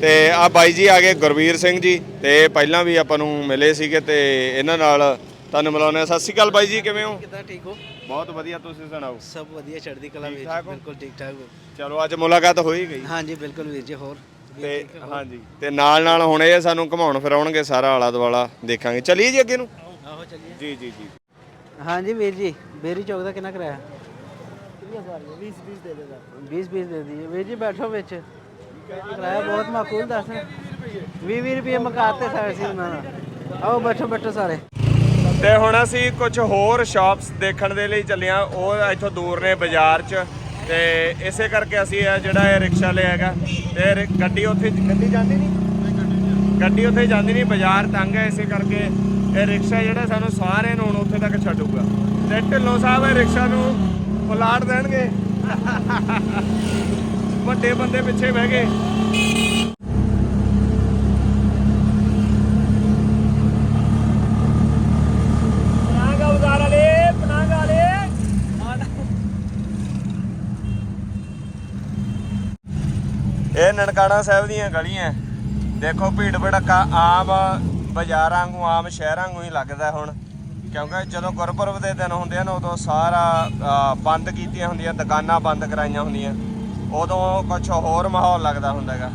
ਤੇ ਆ ਬਾਈ ਜੀ ਆ ਗਏ ਗੁਰਵੀਰ ਸਿੰਘ ਜੀ ਤੇ ਪਹਿਲਾਂ ਵੀ ਆਪਾਂ ਨੂੰ ਮਿਲੇ ਸੀਗੇ ਤੇ ਇਹਨਾਂ ਨਾਲ ਤੁਹਾਨੂੰ ਮਿਲਾਉਂਦੇ ਆ ਸਤਿ ਸ਼੍ਰੀ ਅਕਾਲ ਬਾਈ ਜੀ ਕਿਵੇਂ ਹੋ? ਕਿੱਦਾਂ ਠੀਕ ਹੋ? ਬਹੁਤ ਵਧੀਆ ਤੁਸੀਂ ਸੁਣਾਓ? ਸਭ ਵਧੀਆ ਚੜ੍ਹਦੀ ਕਲਾ ਵਿੱਚ ਠਾਕ ਹੋ? ਬਿਲਕੁਲ ਠੀਕ ਠਾਕ ਹੋ। ਚਲੋ ਅੱਜ ਮੁਲਾਕਾਤ ਹੋ ਹੀ ਗਈ। ਹਾਂਜੀ ਬਿਲਕੁਲ ਵੀਰ ਜੀ ਹੋਰ? ਤੇ ਹਾਂਜੀ ਤੇ ਨਾਲ ਨਾਲ ਹੁਣ ਇਹ ਸਾਨੂੰ ਘਮਾਉਣ ਫਿਰਾਉਣਗੇ ਸਾਰਾ ਆਲਾ ਦੁਆਲਾ ਦੇਖਾਂਗੇ। ਚਲਿਏ ਜੀ ਅੱਗੇ ਨੂੰ? ਆਹੋ ਚੱਲੀਏ। ਜੀ ਜੀ ਜੀ। ਹਾਂਜੀ ਵੀਰ ਜੀ ਬੇਰੀ ਚੌਕ ਦਾ ਕਿੰਨਾ ਕਿਰਾਇਆ? ਕਿੰਨੀਆਂ ਸਾਰੀਆਂ 20 20 ਦੇ ਦੇ 20 20 ਦੇ ਦਈਏ। ਵੀਰ ਜੀ ਬੈਠੋ ਵਿੱਚ। ਕਿਰਾਇਆ ਬਹੁਤ ਮਾਕੂਲ ਦੱਸ। 20 20 ਰੁਪਏ ਮਕਾਤੇ ਸਾਰੇ ਸੀ ਉਹਨਾਂ ਦਾ। ਆਓ ਬੈਠੋ ਬੈਠੋ ਸਾਰੇ। ਤੇ ਹੁਣ ਅਸੀਂ ਕੁਝ ਹੋਰ ਸ਼ਾਪਸ ਦੇਖਣ ਦੇ ਲਈ ਚੱਲੇ ਹਾਂ। ਉਹ ਇੱਥੋਂ ਦੂਰ ਨੇ ਬਾਜ਼ਾਰ 'ਚ। ਤੇ ਇਸੇ ਕਰਕੇ ਅਸੀਂ ਇਹ ਜਿਹੜਾ ਇਹ ਰਿਕਸ਼ਾ ਲਿਆ ਹੈਗਾ। ਤੇ ਗੱਡੀ ਉੱਥੇ ਗੱਡੀ ਜਾਂਦੀ ਨਹੀਂ? ਗੱਡੀ ਉੱਥੇ ਜਾਂਦੀ ਨਹੀਂ, ਬਾਜ਼ਾਰ ਤੰਗ ਹੈ। ਇਸੇ ਕਰਕੇ ਇਹ ਰਿਕਸ਼ਾ ਜਿਹੜਾ ਸਾਨੂੰ ਸਾਰਿਆਂ ਨੂੰ ਹੁਣ ਉੱਥੇ ਤੱਕ ਛੱਡੂਗਾ। ਤੇ ਢਿੱਲੋਂ ਸਾਹਿਬ ਇਹ ਰਿਕਸ਼ਾ ਨੂੰ ਪਲਾਟ ਦੇਣਗੇ। ਵੱਡੇ ਬੰਦੇ ਪਿੱਛੇ ਬਹਿ ਗਏ। ਇਹ ਨਨਕਾਣਾ ਸਾਹਿਬ ਦੀਆਂ ਗਲੀਆਂ। ਦੇਖੋ ਭੀੜ ਭੜੱਕਾ ਆਮ ਬਾਜ਼ਾਰਾਂ ਨੂੰ ਆਮ ਸ਼ਹਿਰਾਂ ਨੂੰ ਹੀ ਲੱਗਦਾ ਹੁਣ। ਕਿਉਂਕਿ ਜਦੋਂ ਗੁਰਪੁਰਬ ਦੇ ਦਿਨ ਹੁੰਦੇ ਆ ਨਾ ਉਦੋਂ ਸਾਰਾ ਅ, ਬੰਦ ਕੀਤੀਆਂ ਹੁੰਦੀਆਂ ਦੁਕਾਨਾਂ ਬੰਦ ਕਰਾਈਆਂ ਹੁੰਦੀਆਂ। ਉਦੋਂ ਕੁਝ ਹੋਰ ਮਾਹੌਲ ਲੱਗਦਾ ਹੁੰਦਾ ਹੈਗਾ।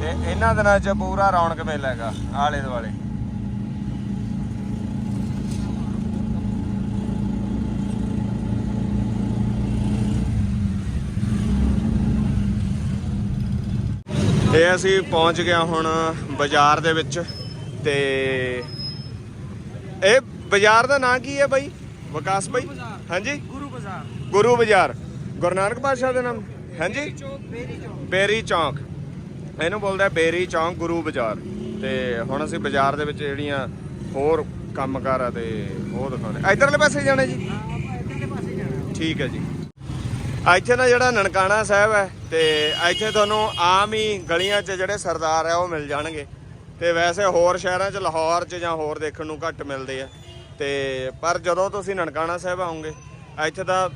ਤੇ ਇਹਨਾਂ ਦਿਨਾਂ 'ਚ ਪੂਰਾ ਰੌਣਕ ਮੇਲਾ ਹੈਗਾ ਆਲੇ ਦੁਆਲੇ। ਇਹ ਅਸੀਂ ਪਹੁੰਚ ਗਿਆ ਹੁਣ ਬਾਜ਼ਾਰ ਦੇ ਵਿੱਚ ਤੇ ਇਹ ਬਾਜ਼ਾਰ ਦਾ ਨਾਂ ਕੀ ਹੈ ਬਾਈ? ਵਿਕਾਸ ਬਾਈ? ਹਾਂਜੀ? ਗੁਰੂ ਬਾਜ਼ਾਰ। ਗੁਰੂ ਬਾਜ਼ਾਰ। ਗੁਰੂ ਨਾਨਕ ਪਾਤਸ਼ਾਹ ਦੇ ਨਾਮ? ਹਾਂਜੀ? ਬੇਰੀ ਚੌਂਕ ਇਹਨੂੰ ਬੋਲਦਾ ਬੇਰੀ ਚੌਂਕ ਗੁਰੂ ਬਾਜ਼ਾਰ। ਤੇ ਹੁਣ ਅਸੀਂ ਬਾਜ਼ਾਰ ਦੇ ਵਿੱਚ ਜਿਹੜੀਆਂ ਹੋਰ ਕੰਮਕਾਰ ਆ ਤੇ ਉਹ ਦਿਖਾਉਣੇ ਇਧਰਲੇ ਪਾਸੇ ਜਾਣਾ ਜੀ? ਠੀਕ ਹੈ ਜੀ। ਇੱਥੇ ਨਾ ਜਿਹੜਾ ਨਨਕਾਣਾ ਸਾਹਿਬ ਹੈ ਤੇ ਇੱਥੇ ਤੁਹਾਨੂੰ ਆਮ ਹੀ ਗਲੀਆਂ 'ਚ ਜਿਹੜੇ ਸਰਦਾਰ ਆ ਉਹ ਮਿਲ ਜਾਣਗੇ। ਤੇ ਵੈਸੇ ਹੋਰ ਸ਼ਹਿਰਾਂ 'ਚ ਲਾਹੌਰ 'ਚ ਜਾਂ ਹੋਰ ਦੇਖਣ ਨੂੰ ਘੱਟ ਮਿਲਦੇ ਆ। ਤੇ ਪਰ ਜਦੋਂ ਤੁਸੀਂ ਨਨਕਾਣਾ ਸਾਹਿਬ ਆਓਗੇ ਇੱਥੇ ਤਾਂ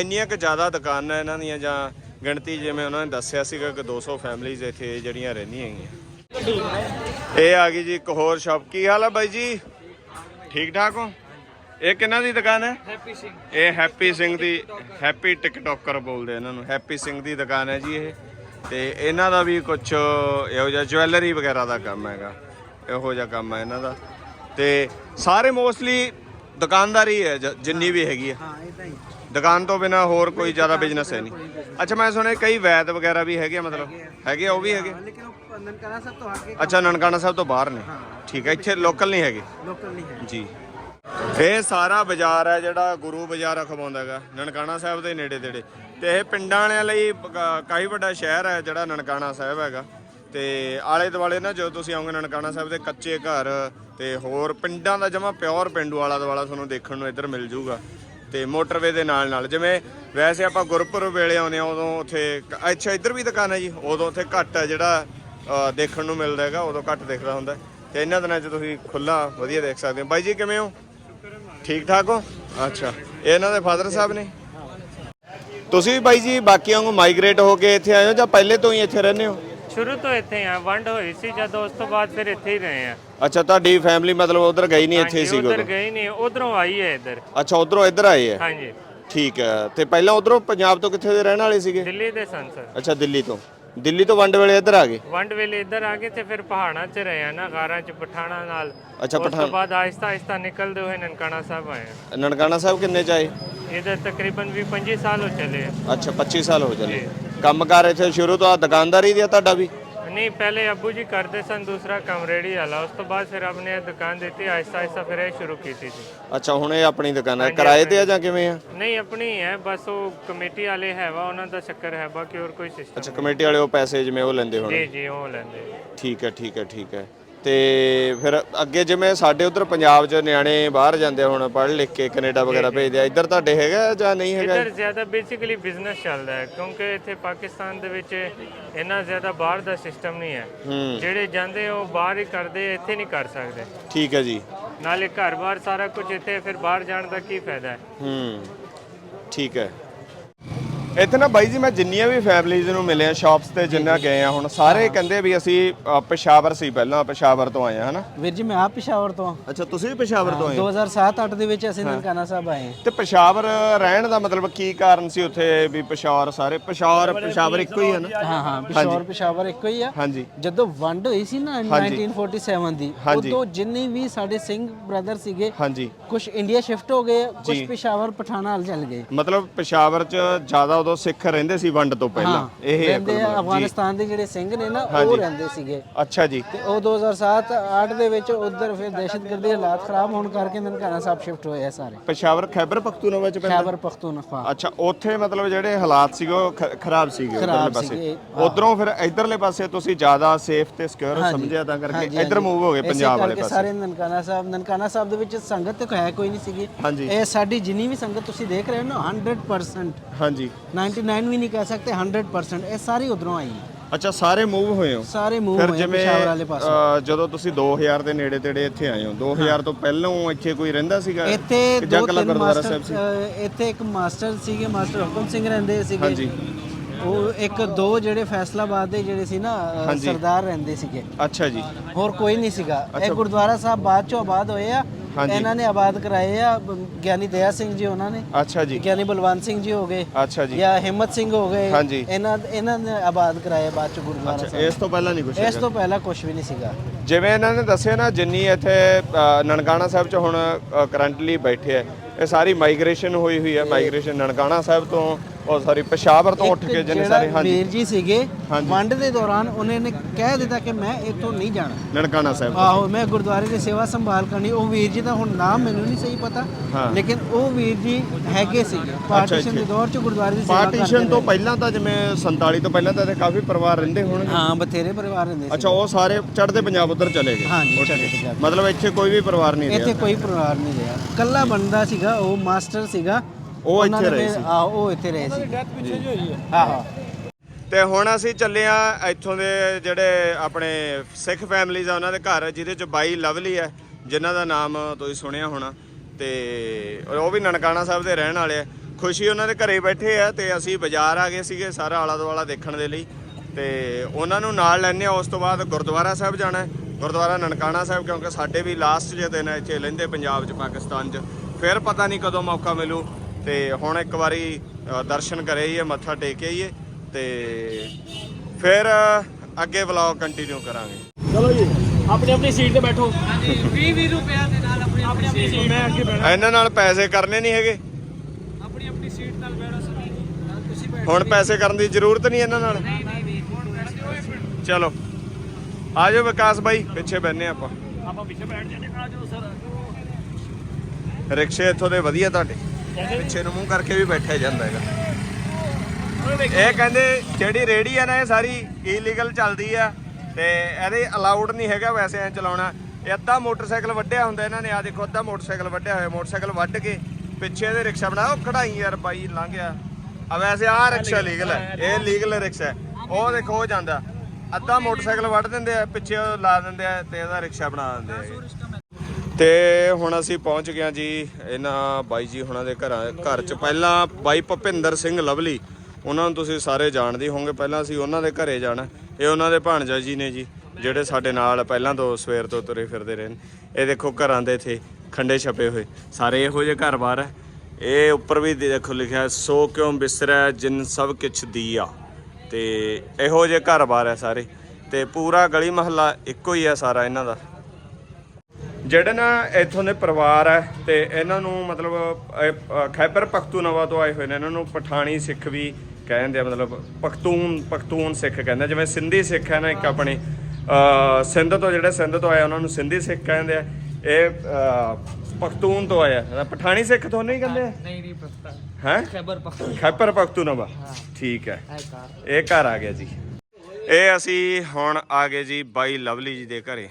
ਇੰਨੀਆਂ ਕਿ ਜ਼ਿਆਦਾ ਦੁਕਾਨਾਂ ਇਹਨਾਂ ਦੀਆਂ ਜਾਂ ਗਿਣਤੀ ਜਿਵੇਂ ਉਹਨਾਂ ਨੇ ਦੱਸਿਆ ਸੀਗਾ ਕਿ 200 ਫੈਮਿਲੀਜ਼ ਇੱਥੇ ਜਿਹੜੀਆਂ ਰਹਿੰਦੀਆਂ ਹੈਗੀਆਂ। ਇਹ ਆ ਗਈ ਜੀ ਇੱਕ ਹੋਰ ਸ਼ਾਪ ਕੀ ਹਾਲ ਹੈ ਬਾਈ ਜੀ? ਠੀਕ ਠਾਕ ਹੋ? ਇਹ ਕਿਹਨਾਂ ਦੀ ਦੁਕਾਨ ਹੈ? ਹੈਪੀ ਸਿੰਘ ਇਹ ਹੈਪੀ ਸਿੰਘ ਦੀ ਹੈਪੀ ਟਿਕਟੋਕਰ ਬੋਲਦੇ ਇਹਨਾਂ ਨੂੰ। ਹੈਪੀ ਸਿੰਘ ਦੀ ਦੁਕਾਨ ਹੈ ਜੀ ਇਹ। ਤੇ ਇਹਨਾਂ ਦਾ ਵੀ ਕੁਝ ਇਹੋ ਜਿਹਾ ਜੁਐਲਰੀ ਵਗੈਰਾ ਦਾ ਕੰਮ ਹੈਗਾ। ਇਹੋ ਜਿਹਾ ਕੰਮ ਹੈ ਇਹਨਾਂ ਦਾ। ਤੇ ਸਾਰੇ ਮੋਸਟਲੀ ਦੁਕਾਨਦਾਰੀ ਹੈ ਜਿੰਨੀ ਵੀ ਹੈਗੀ ਹੈ। ਹਾਂ ਇਦਾਂ ਹੀ। ਦੁਕਾਨ ਤੋਂ ਬਿਨਾ ਹੋਰ ਕੋਈ ਜ਼ਿਆਦਾ ਬਿਜ਼ਨਸ ਹੈ ਨਹੀਂ। ਅੱਛਾ ਮੈਂ ਸੁਣਿਆ ਕਈ ਵੈਦ ਵਗੈਰਾ ਵੀ ਹੈਗੇ ਆ ਮਤਲਬ ਹੈਗੇ ਆ, ਉਹ ਵੀ ਹੈਗੇ? ਲੇਕਿਨ ਉਹ ਨਨਕਾਣਾ ਸਭ ਤੋਂ ਅੱਗੇ ਅੱਛਾ ਨਨਕਾਣਾ ਸਾਹਿਬ ਤੋਂ ਬਾਹਰ ਨੇ। ਠੀਕ ਹੈ ਇੱਥੇ ਲੋਕਲ ਨਹੀਂ ਹੈਗੇ? ਲੋਕਲ ਨਹੀਂ ਹੈ ਜੀ। ਇਹ ਸਾਰਾ ਬਾਜ਼ਾਰ ਹੈ ਜਿਹੜਾ ਗੁਰੂ ਬਾਜ਼ਾਰ ਅਖਵਾਉਂਦਾ ਹੈਗਾ ਨਨਕਾਣਾ ਸਾਹਿਬ ਦੇ ਨੇੜੇ ਤੇੜੇ। ਤੇ ਇਹ ਪਿੰਡਾਂ ਵਾਲਿਆਂ ਲਈ ਕ- ਕਾਫੀ ਵੱਡਾ ਸ਼ਹਿਰ ਹੈ ਜਿਹੜਾ ਨਨਕਾਣਾ ਸਾਹਿਬ ਹੈਗਾ। ਤੇ ਆਲੇ ਦੁਆਲੇ ਨਾ ਜਦੋਂ ਤੁਸੀਂ ਆਓਗੇ ਨਨਕਾਣਾ ਸਾਹਿਬ ਦੇ ਕੱਚੇ ਘਰ ਤੇ ਹੋਰ ਪਿੰਡਾਂ ਦਾ ਜਮਾ ਪਿਓਰ ਪਿੰਡੂ ਆਲਾ ਦੁਆਲਾ ਤੁਹਾਨੂੰ ਦੇਖਣ ਨੂੰ ਇੱਧਰ ਮਿਲ ਜੂਗਾ। ਤੇ ਮੋਟਰਵੇ ਦੇ ਨਾਲ ਨਾਲ। ਜਿਵੇਂ ਵੈਸੇ ਆਪਾਂ ਗੁਰਪੁਰਬ ਵੇਲੇ ਆਉਂਦੇ ਆ ਉਦੋਂ ਉੱਥੇ ਅੱਛਾ, ਇੱਧਰ ਵੀ ਦੁਕਾਨ ਹੈ ਜੀ? ਉਦੋਂ ਉੱਥੇ ਘੱਟ ਹੈ ਜਿਹੜਾ ਦੇਖਣ ਨੂੰ ਮਿਲਦਾ ਹੈਗਾ, ਉਦੋਂ ਘੱਟ ਦਿਖਦਾ ਹੁੰਦਾ ਤੇ ਇਹਨਾਂ ਦਿਨਾਂ 'ਚ ਤੁਸੀਂ ਖੁੱਲਾ ਵਧੀਆ ਦੇਖ ਸਕਦੇ ਹੋ। ਬਾਈ ਜੀ, ਕਿਵੇਂ ਹੋ? ਠੀਕ ਠਾਕ ਹੋ? ਅੱਛਾ। ਇਹਨਾਂ ਦੇ ਫਾਦਰ ਸਾਹਿਬ ਨੇ? ਤੁਸੀਂ ਬਾਈ ਜੀ, ਬਾਕੀਆਂ ਨੂੰ ਮਾਈਗ੍ਰੇਟ ਹੋ ਕੇ ਇੱਥੇ ਆਏ ਹੋ ਜਾਂ ਪਹਿਲੇ ਤੋਂ ਹੀ ਇੱਥੇ ਰਹਿੰਦੇ ਹੋ? ਸ਼ੁਰੂ ਤੋਂ ਇੱਥੇ ਆ ਵੰਡ ਹੋਈ ਸੀ ਜਦੋਂ ਉਸ ਤੋਂ ਬਾਅਦ ਫਿਰ ਇੱਥੇ ਹੀ ਰਹੇ ਆ। ਅੱਛਾ ਤੁਹਾਡੀ ਫੈਮਿਲੀ ਮਤਲਬ ਉਧਰ ਗਈ ਨਹੀਂ ਇੱਥੇ ਸੀ ਉਧਰ ਗਏ ਨਹੀਂ ਉਧਰੋਂ ਆਈ ਹੈ ਇੱਧਰ। ਅੱਛਾ ਉਧਰੋਂ ਇੱਧਰ ਆਏ ਹੈ? ਹਾਂਜੀ। ਠੀਕ ਹੈ ਤੇ ਪਹਿਲਾਂ ਉਧਰੋਂ ਪੰਜਾਬ ਤੋਂ ਕਿੱਥੇ ਦੇ ਰਹਿਣ ਵਾਲੇ ਸੀਗੇ? ਦਿੱਲੀ ਦੇ ਸਨ ਸਰ ਅੱਛਾ ਦਿੱਲੀ ਤੋਂ। ਦਿੱਲੀ ਤੋਂ ਵੰਡ ਵੇਲੇ ਇੱਧਰ ਆ ਗਏ? ਵੰਡ ਵੇਲੇ ਇੱਧਰ ਆ ਕੇ ਤੇ ਫਿਰ ਪਹਾੜਾਂ 'ਚ ਰਹੇ ਆ ਨਾ ਗਾਰਾਂ 'ਚ ਪਠਾਣਾ ਨਾਲ। ਅੱਛਾ, ਉਸ ਤੋਂ ਬਾਅਦ ਆਹਿਸਤਾ ਆਹਿਸਤਾ ਨਿਕਲਦੇ ਹੋਏ ਨਨਕਾਣਾ ਸਾਹਿਬ ਆਏ ਆ। ਨਨਕਾਣਾ ਸਾਹਿਬ ਕਿੰਨੇ ਚ ਆਏ? ਇਧਰ ਤਕਰੀਬਨ ਵੀ 25 ਸਾਲ ਹੋ ਚਲੇ ਆ। ਅੱਛਾ 25 ਸਾਲ ਹੋ ਚਲੇ। ਕੰਮਕਾਰ ਇੱਥੇ ਸ਼ੁਰੂ ਤੋਂ ਆ ਦੁਕਾਨਦਾਰੀ ਦੀ ਆ ਤੁਹਾਡਾ ਵੀ? ਨਹੀਂ ਪਹਿਲੇ ਅੱਬੂ ਜੀ ਕਰਦੇ ਸਨ ਦੂਸਰਾ ਕੰਮ ਰੇੜੀ ਵਾਲਾ। ਉਸ ਤੋਂ ਬਾਅਦ ਫਿਰ ਆਪਨੇ ਇਹ ਦੁਕਾਨ ਦਿੱਤੀ ਆਹਿਸਤਾ ਆਹਿਸਤਾ ਫਿਰ ਇਹ ਸ਼ੁਰੂ ਕੀਤੀ ਸੀ। ਅੱਛਾ ਹੁਣ ਇਹ ਆਪਣੀ ਦੁਕਾਨ ਹੈ ਕਿਰਾਏ ਤੇ ਆ ਜਾਂ ਕਿਵੇਂ ਆ? ਨਹੀਂ ਆਪਣੀ ਹੈ ਬਸ ਉਹ ਕਮੇਟੀ ਵਾਲੇ ਹੈ ਵਾ ਉਹਨਾਂ ਦਾ ਚੱਕਰ ਹੈ ਬਾਕੀ ਹੋਰ ਕੋਈ ਸਿਸਟਮ ਅੱਛਾ ਕਮੇਟੀ ਵਾਲੇ ਉਹ ਪੈਸੇ ਜਿਵੇਂ ਉਹ ਲੈਂਦੇ ਹੋਣੇ। ਜੀ ਜੀ ਉਹ ਲੈਂਦੇ। ਠੀਕ ਹੈ ਠੀਕ ਹੈ ਠੀਕ ਹੈ। ਤੇ ਫਿਰ ਅੱਗੇ ਜਿਵੇਂ ਸਾਡੇ ਉਧਰ ਪੰਜਾਬ 'ਚ ਨਿਆਣੇ ਬਾਹਰ ਜਾਂਦੇ ਹੁਣ ਪੜ੍ਹ ਲਿਖ ਕੇ ਕੈਨੇਡਾ ਵਗੈਰਾ ਭੇਜਦੇ ਆ। ਇੱਧਰ ਤੁਹਾਡੇ ਹੈਗਾ ਜਾਂ ਨਹੀਂ ਹੈਗਾ? ਇੱਧਰ ਜ਼ਿਆਦਾ ਬੇਸਿਕਲੀ ਬਿਜ਼ਨਸ ਚੱਲਦਾ ਹੈ ਕਿਉਂਕਿ ਇੱਥੇ ਪਾਕਿਸਤਾਨ ਦੇ ਵਿੱਚ ਇੰਨਾ ਜ਼ਿਆਦਾ ਬਾਹਰ ਦਾ ਸਿਸਟਮ ਨਹੀਂ ਹੈ। ਹੂੰ। ਜਿਹੜੇ ਜਾਂਦੇ ਉਹ ਬਾਹਰ ਹੀ ਕਰਦੇ ਇੱਥੇ ਨਹੀਂ ਕਰ ਸਕਦੇ। ਠੀਕ ਹੈ ਜੀ। ਨਾਲੇ ਘਰ-ਬਾਰ ਸਾਰਾ ਕੁਝ ਇੱਥੇ ਫਿਰ ਬਾਹਰ ਜਾਣ ਦਾ ਕੀ ਫਾਇਦਾ ਹੈ? ਹੂੰ। ਠੀਕ ਹੈ। ਇੱਥੇ ਨਾ ਬਾਈ ਜੀ ਮੈਂ ਜਿੰਨੀਆਂ ਵੀ ਫੈਮਲੀਜ਼ ਨੂੰ ਮਿਲੇ ਆ ਸ਼ਾਪਸ ਤੇ ਜਿੰਨਾ ਗਏ ਆ ਹੁਣ ਸਾਰੇ ਕਹਿੰਦੇ ਵੀ ਅਸੀਂ ਅ, ਪਸ਼ਾਵਰ ਸੀ ਪਹਿਲਾਂ ਪਸ਼ਾਵਰ ਤੋਂ ਆਏ ਆ ਹਨਾ? ਵੀਰ ਜੀ ਮੈਂ ਆਪ ਪਿਸ਼ਾਵਰ ਤੋਂ ਹਾਂ। ਅੱਛਾ ਤੁਸੀਂ ਵੀ ਪਸ਼ਾਵਰ ਤੋਂ ਆਏ ਹੋ? 2007-8 ਦੇ ਵਿੱਚ ਅਸੀਂ ਨਨਕਾਣਾ ਸਾਹਿਬ ਆਏ। ਤੇ ਪਸ਼ਾਵਰ ਰਹਿਣ ਦਾ ਮਤਲਬ ਕੀ ਕਾਰਨ ਸੀ ਉੱਥੇ ਵੀ ਪਸ਼ਾਵਰ ਸਾਰੇ? ਪਸ਼ਾਵਰ ਪਸ਼ਾਵਰ ਇੱਕੋ ਹੀ ਹੈ ਨਾ? ਹਾਂ ਹਾਂ ਪਿਸ਼ਾਵਰ ਪਿਸ਼ਾਵਰ ਇੱਕੋ ਹੀ ਆ। ਹਾਂਜੀ। ਜਦੋਂ ਵੰਡ ਹੋਈ ਸੀ ਨਾ 1947 ਦੀ ਹਾਂਜੀ। ਉਦੋਂ ਜਿੰਨੇ ਵੀ ਸਾਡੇ ਸਿੰਘ ਬ੍ਰਦਰ ਸੀਗੇ ਹਾਂਜੀ। ਕੁਝ ਇੰਡੀਆ ਸ਼ਿਫਟ ਹੋ ਗਏ ਕੁਝ ਪਿਸ਼ਾਵਰ ਪਠਾਣਾ ਹਾਲ ਚੱਲ ਗਏ। ਮਤਲਬ ਪਸ਼ਾਵਰ ਚ ਜ਼ਿਆਦਾ ਉਦੋਂ ਸਿੱਖ ਰਹਿੰਦੇ ਸੀ ਵੰਡ ਤੋਂ ਪਹਿਲਾਂ। ਇਹ ਹੈ ਰਹਿੰਦੇ ਆ, ਅਫਗਾਨਿਸਤਾਨ ਦੇ ਜਿਹੜੇ ਸਿੰਘ ਨੇ ਨਾ ਉਹ ਰਹਿੰਦੇ ਸੀਗੇ। ਅੱਛਾ ਜੀ। ਤੇ ਉਹ 2007-8 ਦੇ ਵਿੱਚ ਉਧਰ ਫਿਰ ਦਹਿਸ਼ਤਗਰਦੀ ਹਾਲਾਤ ਖਰਾਬ ਹੋਣ ਕਰਕੇ ਨਨਕਾਣਾ ਸਾਹਿਬ ਸ਼ਿਫਟ ਹੋਏ ਆ ਸਾਰੇ। ਪਸ਼ਾਵਰ ਖੈਬਰ ਪਖਤੂਨਵਾ ਚ ਪੈਂਦਾ? ਖੈਬਰ ਪਖਤੂਨਖਵਾ। ਅੱਛਾ ਉੱਥੇ ਮਤਲਬ ਜਿਹੜੇ ਹਾਲਾਤ ਸੀਗੇ ਉਹ ਖ- ਖਰਾਬ ਸੀਗੇ ਉਧਰਲੇ ਖਰਾਬ ਪਾਸੇ। ਸੀਗੇ, ਉਧਰੋਂ ਫਿਰ ਇਧਰਲੇ ਪਾਸੇ ਤੁਸੀਂ ਜ਼ਿਆਦਾ ਸੇਫ ਤੇ ਸਿਕਿਉਰ ਸਮਝਿਆ ਤਾਂ ਕਰਕੇ ਇੱਧਰ ਮੂਵ ਹੋ ਗਏ ਪੰਜਾਬ ਵਾਲੇ ਪਾਸੇ। ਸਾਰੇ ਨਨਕਾਣਾ ਸਾਹਿਬ ਨਨਕਾਣਾ ਸਾਹਿਬ ਦੇ ਵਿੱਚ ਸੰਗਤ ਤੇ ਹੈ ਕੋਈ ਨਹੀਂ ਸੀਗੀ। ਹਾਂਜੀ। ਇਹ ਸਾਡੀ ਜਿੰਨੀ ਵੀ ਸੰਗਤ ਤੁਸੀਂ ਦੇਖ ਰਹੇ ਹੋ ਨਾ 100% ਹਾਂਜੀ। 99 ਵੀ ਨਹੀਂ ਕਹਿ ਸਕਦੇ 100% ਇਹ ਸਾਰੀ ਉਧਰੋਂ ਆਈ। ਹੈ। ਅੱਛਾ ਸਾਰੇ ਮੂਵ ਹੋਏ ਹੋ? ਸਾਰੇ ਮੂਵ ਫਿਰ ਹੋਏ ਜਿਵੇਂ ਪਿਸ਼ਾਵਰ ਵਾਲੇ ਪਾਸੇ। ਅ, ਜਦੋਂ ਤੁਸੀਂ 2000 ਦੇ ਨੇੜੇ ਤੇੜੇ ਇੱਥੇ ਆਏ ਹੋ 2000 ਤੋਂ ਪਹਿਲਾਂ ਇੱਥੇ ਕੋਈ ਰਹਿੰਦਾ ਸੀਗਾ? ਇੱਥੇ ਕਿ ਜਾਂ ਦੋ ਇਕੱਲਾ ਤਿੰਨ ਗੁਰਦੁਆਰਾ ਮਾਸਟਰ ਸਾਹਿਬ ਸੀ? ਅ, ਇੱਥੇ ਇੱਕ ਮਾਸਟਰ ਸੀਗੇ ਮਾਸਟਰ ਹੁਕਮ ਸਿੰਘ ਰਹਿੰਦੇ ਸੀਗੇ। ਹਾਂਜੀ। ਉਹ ਇੱਕ ਦੋ ਜਿਹੜੇ ਫੈਸਲਾਬਾਦ ਦੇ ਜਿਹੜੇ ਸੀ ਨਾ ਅ, ਸਰਦਾਰ ਰਹਿੰਦੇ ਸੀਗੇ। ਅੱਛਾ ਜੀ। ਹੋਰ ਕੋਈ ਨਹੀਂ ਸੀਗਾ। ਇਹ ਗੁਰਦੁਆਰਾ ਸਾਹਿਬ ਬਾਅਦ ਚੋਂ ਆਬਾਦ ਹੋਏ ਆ। ਹਾਂਜੀ। ਇਹਨਾਂ ਨੇ ਆਬਾਦ ਕਰਾਏ ਆ ਬ- ਗਿਆਨੀ ਦਇਆ ਸਿੰਘ ਜੀ ਉਹਨਾਂ ਨੇ। ਅੱਛਾ ਜੀ। ਗਿਆਨੀ ਬਲਵੰਤ ਸਿੰਘ ਜੀ ਹੋ ਗਏ। ਅੱਛਾ ਜੀ। ਜਾਂ ਹਿੰਮਤ ਸਿੰਘ ਹੋ ਗਏ। ਹਾਂਜੀ। ਇਹਨਾਂ ਇਹਨਾਂ ਨੇ ਆਬਾਦ ਕਰਾਏ ਬਾਅਦ ਚ ਗੁਰਦੁਆਰਾ ਅੱਛਾ ਇਸ ਤੋਂ ਪਹਿਲਾਂ ਨਹੀਂ ਕੁਝ ਸਾਹਿਬ ਇਸ ਤੋਂ ਪਹਿਲਾਂ ਕੁਝ ਵੀ ਨਹੀਂ ਸੀਗਾ। ਜਿਵੇਂ ਇਹਨਾਂ ਨੇ ਦੱਸਿਆ ਨਾ ਜਿੰਨੀ ਇੱਥੇ ਅ, ਨਨਕਾਣਾ ਸਾਹਿਬ 'ਚ ਹੁਣ ਕਰੰਟਲੀ ਬੈਠੇ ਆ ਇਹ ਸਾਰੀ ਮਾਈਗ੍ਰੇਸ਼ਨ ਹੋਈ ਹੋਈ ਹੈ ਮਾਈਗ੍ਰੇਸ਼ਨ ਨਨਕਾਣਾ ਸਾਹਿਬ ਤੋਂ ਉਹ ਸੌਰੀ ਪਸ਼ਾਵਰ ਤੋਂ ਉੱਠ ਕੇ ਜਿਹੜਾ ਸਾਰੇ ਹਾਂਜੀ। ਵੀਰ ਜੀ ਸੀਗੇ। ਵੰਡ ਦੇ ਦੌਰਾਨ ਉਹਨੇ ਨੇ ਕਹਿ ਦਿੱਤਾ ਕਿ ਮੈਂ ਇੱਥੋਂ ਨਹੀਂ ਜਾਣਾ। ਨਨਕਾਣਾ ਸਾਹਿਬ। ਆਹੋ ਮੈਂ ਗੁਰਦੁਆਰੇ ਦੀ ਸੇਵਾ ਸੰਭਾਲ ਕਰਨੀ ਉਹ ਵੀਰ ਜੀ ਦਾ ਹੁਣ ਨਾਮ ਮੈਨੂੰ ਨਹੀਂ ਸਹੀ ਪਤਾ। ਲੇਕਿਨ ਉਹ ਵੀਰ ਜੀ ਹੈਗੇ ਸੀਗੇ। ਪਾਰਟੀਸ਼ਨ ਦੇ ਦੌਰ ਚ ਗੁਰਦੁਆਰੇ ਦੀ ਸੇਵਾ ਪਾਰਟੀਸ਼ਨ ਤੋਂ ਪਹਿਲਾਂ ਤਾਂ ਜਿਵੇਂ 47 ਤੋਂ ਪਹਿਲਾਂ ਤਾਂ ਇੱਥੇ ਕਾਫੀ ਪਰਿਵਾਰ ਰਹਿੰਦੇ ਹੋਣਗੇ। ਹਾਂ ਬਥੇਰੇ ਪਰਿਵਾਰ ਰਹਿੰਦੇ ਸੀ ਅੱਛਾ ਉਹ ਸਾਰੇ ਚੜ੍ਹਦੇ ਪੰਜਾਬ ਉਧਰ ਚਲੇ ਗਏ। ਹਾਂਜੀ ਚੜ੍ਹਦੇ ਪੰਜਾਬ। ਮਤਲਬ ਇੱਥੇ ਕੋਈ ਵੀ ਪਰਿਵਾਰ ਨਹੀਂ ਇੱਥੇ ਰਿਹਾ ਕੋਈ ਪਰਿਵਾਰ ਨਹੀਂ ਰਿਹਾ। ਕੱਲਾ ਬੰਦਾ ਸੀਗਾ ਉਹ ਮਾਸਟਰ ਸੀਗਾ। ਉਹ ਉਹਨਾਂ ਇੱਥੇ ਰਹੇ ਫਿਰ- ਸੀ। ਆਹੋ ਉਹ ਇੱਥੇ ਰਹੇ ਸੀ। ਆਹੋ ਤੇ ਹੁਣ ਅਸੀਂ ਚੱਲੇ ਆ ਇੱਥੋਂ ਦੇ ਜਿਹੜੇ ਆਪਣੇ ਸਿੱਖ ਫੈਮਲੀਜ਼ ਆ ਉਹਨਾਂ ਦੇ ਘਰ ਜਿਹਦੇ ਚ ਬਾਈ ਲਵਲੀ ਹੈ ਜਿਨ੍ਹਾਂ ਦਾ ਨਾਮ ਤੁਸੀਂ ਸੁਣਿਆ ਹੋਣਾ। ਤੇ ਉਹ ਵੀ ਨਨਕਾਣਾ ਸਾਹਿਬ ਦੇ ਰਹਿਣ ਵਾਲੇ ਆ। ਖੁਸ਼ੀ ਉਹਨਾਂ ਦੇ ਘਰੇ ਬੈਠੇ ਆ ਤੇ ਅਸੀਂ ਬਾਜ਼ਾਰ ਆ ਗਏ ਸੀਗੇ ਸਾਰਾ ਆਲਾ ਦੁਆਲਾ ਦੇਖਣ ਦੇ ਲਈ। ਤੇ ਉਹਨਾਂ ਨੂੰ ਨਾਲ ਲੈਣੇ ਆ ਉਸ ਤੋਂ ਬਾਅਦ ਗੁਰਦੁਆਰਾ ਸਾਹਿਬ ਜਾਣਾ ਹੈ। ਗੁਰਦੁਆਰਾ ਨਨਕਾਣਾ ਸਾਹਿਬ ਕਿਉਂਕਿ ਸਾਡੇ ਵੀ ਲਾਸਟ ਜੇ ਦਿਨ ਇੱਥੇ ਲੈਂਦੇ ਪੰਜਾਬ 'ਚ ਪਾਕਿਸਤਾਨ 'ਚ। ਫਿਰ ਪਤਾ ਨਹੀਂ ਕਦੋਂ ਮੌਕਾ ਮਿਲੂ। ਤੇ ਹੁਣ ਇੱਕ ਵਾਰੀ ਦਰਸ਼ਨ ਕਰੇ ਆਈਏ ਮੱਥਾ ਟੇਕ ਆਈਏ ਤੇ ਫਿਰ ਅੱਗੇ ਵਲੌਗ ਕੰਟੀਨਿਊ ਕਰਾਂਗੇ। ਚਲੋ ਜੀ ਆਪਣੀ ਆਪਣੀ ਸੀਟ ਤੇ ਬੈਠੋ। 20 20 ਰੁਪਿਆ ਦੇ ਨਾਲ ਆਪਣੀ ਆਪਣੀ ਸੀਟ ਮੈਂ ਅੱਗੇ ਬੈਠਾ। ਇਹਨਾਂ ਨਾਲ ਪੈਸੇ ਕਰਨੇ ਨਹੀਂ ਹੈਗੇ। ਆਪਣੀ ਆਪਣੀ ਸੀਟ ਨਾਲ ਬੈਠੋ ਸਭੀ ਤੁਸੀਂ ਹੁਣ ਪੈਸੇ ਕਰਨ ਦੀ ਜ਼ਰੂਰਤ ਨਹੀਂ ਇਹਨਾਂ ਨਾਲ? ਚਲੋ ਆ ਜਾਓ ਵਿਕਾਸ ਬਾਈ ਪਿੱਛੇ ਬੈਠਨੇ ਆਪਾਂ। ਆਪਾਂ ਪਿੱਛੇ ਬੈਠ ਜਾਂਦੇ ਆ ਜਾਓ ਸਰ। ਰਿਕਸ਼ੇ ਇੱਥੋਂ ਦੇ ਵਧੀਆ ਤੁਹਾਡੇ। ਪਿੱਛੇ ਨੂੰ ਮੂੰਹ ਕਰਕੇ ਵੀ ਬੈਠਿਆ ਜਾਂਦਾ ਹੈਗਾ। ਇਹ ਕਹਿੰਦੇ ਜਿਹੜੀ ਰੇੜੀ ਆ ਨਾ, ਇਹ ਸਾਰੀ ਇਲੀਗਲ ਚੱਲਦੀ ਆ ਤੇ ਇਹਦੇ ਅਲਾਉਡ ਨਹੀਂ ਹੈਗਾ ਵੈਸੇ ਐ ਚਲਾਉਣਾ। ਇਹ ਅੱਧਾ ਮੋਟਰਸਾਈਕਲ ਵੱਢਿਆ ਹੁੰਦਾ ਇਹਨਾਂ ਨੇ ਆ ਦੇਖੋ ਅੱਧਾ ਮੋਟਰਸਾਈਕਲ ਵੱਢਿਆ ਹੋਇਆ, ਮੋਟਰਸਾਈਕਲ ਵੱਢ ਕੇ ਪਿੱਛੇ ਇਹਦੇ ਰਿਕਸ਼ਾ ਬਣਾਇਆ ਖੜਾਈ ਯਾਰ ਬਾਈ ਲੰਘ ਗਿਆ। ਆ ਵੈਸੇ ਆ ਰਿਕਸ਼ਾ ਲੀਗਲ ਹੈ ਇਹ ਲੀਗਲ ਰਿਕਸ਼ਾ ਉਹ ਦੇਖੋ, ਉਹ ਜਾਂਦਾ। ਅੱਧਾ ਮੋਟਰਸਾਈਕਲ ਵੱਢ ਦਿੰਦੇ ਆ, ਪਿੱਛੇ ਉਹ ਲਾ ਦਿੰਦੇ ਆ ਤੇ ਇਹਦਾ ਰਿਕਸ਼ਾ ਬਣਾ ਦਿੰਦੇ ਆ। ਤੇ ਹੁਣ ਅਸੀਂ ਪਹੁੰਚ ਗਏ ਹਾਂ ਜੀ ਇਹਨਾਂ ਬਾਈ ਜੀ ਹੁਣਾਂ ਦੇ ਘਰਾਂ ਘਰ 'ਚ। ਪਹਿਲਾਂ ਬਾਈ ਭਪਿੰਦਰ ਸਿੰਘ ਲਵਲੀ, ਉਹਨਾਂ ਨੂੰ ਤੁਸੀਂ ਸਾਰੇ ਜਾਣਦੇ ਹੋਵੋਗੇ, ਪਹਿਲਾਂ ਅਸੀਂ ਉਹਨਾਂ ਦੇ ਘਰੇ ਜਾਣਾ। ਇਹ ਉਹਨਾਂ ਦੇ ਭਾਣਜਾ ਜੀ ਨੇ ਜੀ, ਜਿਹੜੇ ਸਾਡੇ ਨਾਲ ਪਹਿਲਾਂ ਤੋਂ ਸਵੇਰ ਤੋਂ ਤੁਰੇ ਫਿਰਦੇ ਰਹੇ ਨੇ। ਇਹ ਦੇਖੋ ਘਰਾਂ ਦੇ ਇੱਥੇ ਖੰਡੇ ਛਪੇ ਹੋਏ। ਸਾਰੇ ਇਹੋ ਜਿਹੇ ਘਰ-ਬਾਰ ਹੈ ਇਹ ਉੱਪਰ ਵੀ ਦੇਖੋ ਲਿਖਿਆ, ਸੋ ਕਿਉਂ ਬਿਸਰੈ ਜਿਨ ਸਭ ਕਿਛ ਦੀਆ। ਤੇ ਇਹੋ ਜਿਹੇ ਘਰ-ਬਾਰ ਹੈ ਸਾਰੇ। ਤੇ ਪੂਰਾ ਗਲੀ ਮਹੱਲਾ ਇੱਕੋ ਹੀ ਹੈ ਸਾਰਾ ਇਹਨਾਂ ਦਾ। ਜਿਹੜੇ ਨਾ ਇਥੋਂ ਦੇ ਪਰਿਵਾਰ ਹੈ ਤੇ ਇਹਨਾਂ ਨੂੰ ਮਤਲਬ ਖੈਬਰ ਪਖਤੂਨਵਾ ਤੋਂ ਆਏ ਹੋਏ ਨੇ ਇਹਨਾਂ ਨੂੰ ਪਠਾਣੀ ਸਿੱਖ ਵੀ ਕਹਿੰਦੇ ਆ ਮਤਲਬ ਪਖਤੂਨ ਪਖਤੂਨ ਸਿੱਖ ਕਹਿੰਦੇ ਜਿਵੇਂ ਸਿੰਧੀ ਸਿੱਖ ਹੈ ਨਾ ਇੱਕ ਆਪਣੇ ਸਿੰਧ ਤੋਂ ਜਿਹੜੇ ਸਿੰਧ ਤੋਂ ਆਏ ਉਹਨਾਂ ਨੂੰ ਸਿੰਧੀ ਸਿੱਖ ਕਹਿੰਦੇ ਆ। ਇਹ ਪਖਤੂਨ ਤੋਂ ਆਇਆ ਪਠਾਣੀ ਸਿੱਖ ਤੋਂ ਨਹੀਂ ਕਹਿੰਦੇ? ਨਹੀਂ ਨਹੀਂ ਪਖਤਾ ਹੈ? ਖੈਬਰ ਪਖਤੂਨ। ਖੈਬਰ ਪਖਤੂਨਵਾ। ਠੀਕ ਹੈ। ਇਹ ਘਰ ਆ ਗਿਆ ਜੀ। ਇਹ ਅਸੀਂ ਹੁਣ ਆ ਗਏ ਜੀ ਬਾਈ ਲਵਲੀ ਜੀ ਦੇ ਘਰੇ।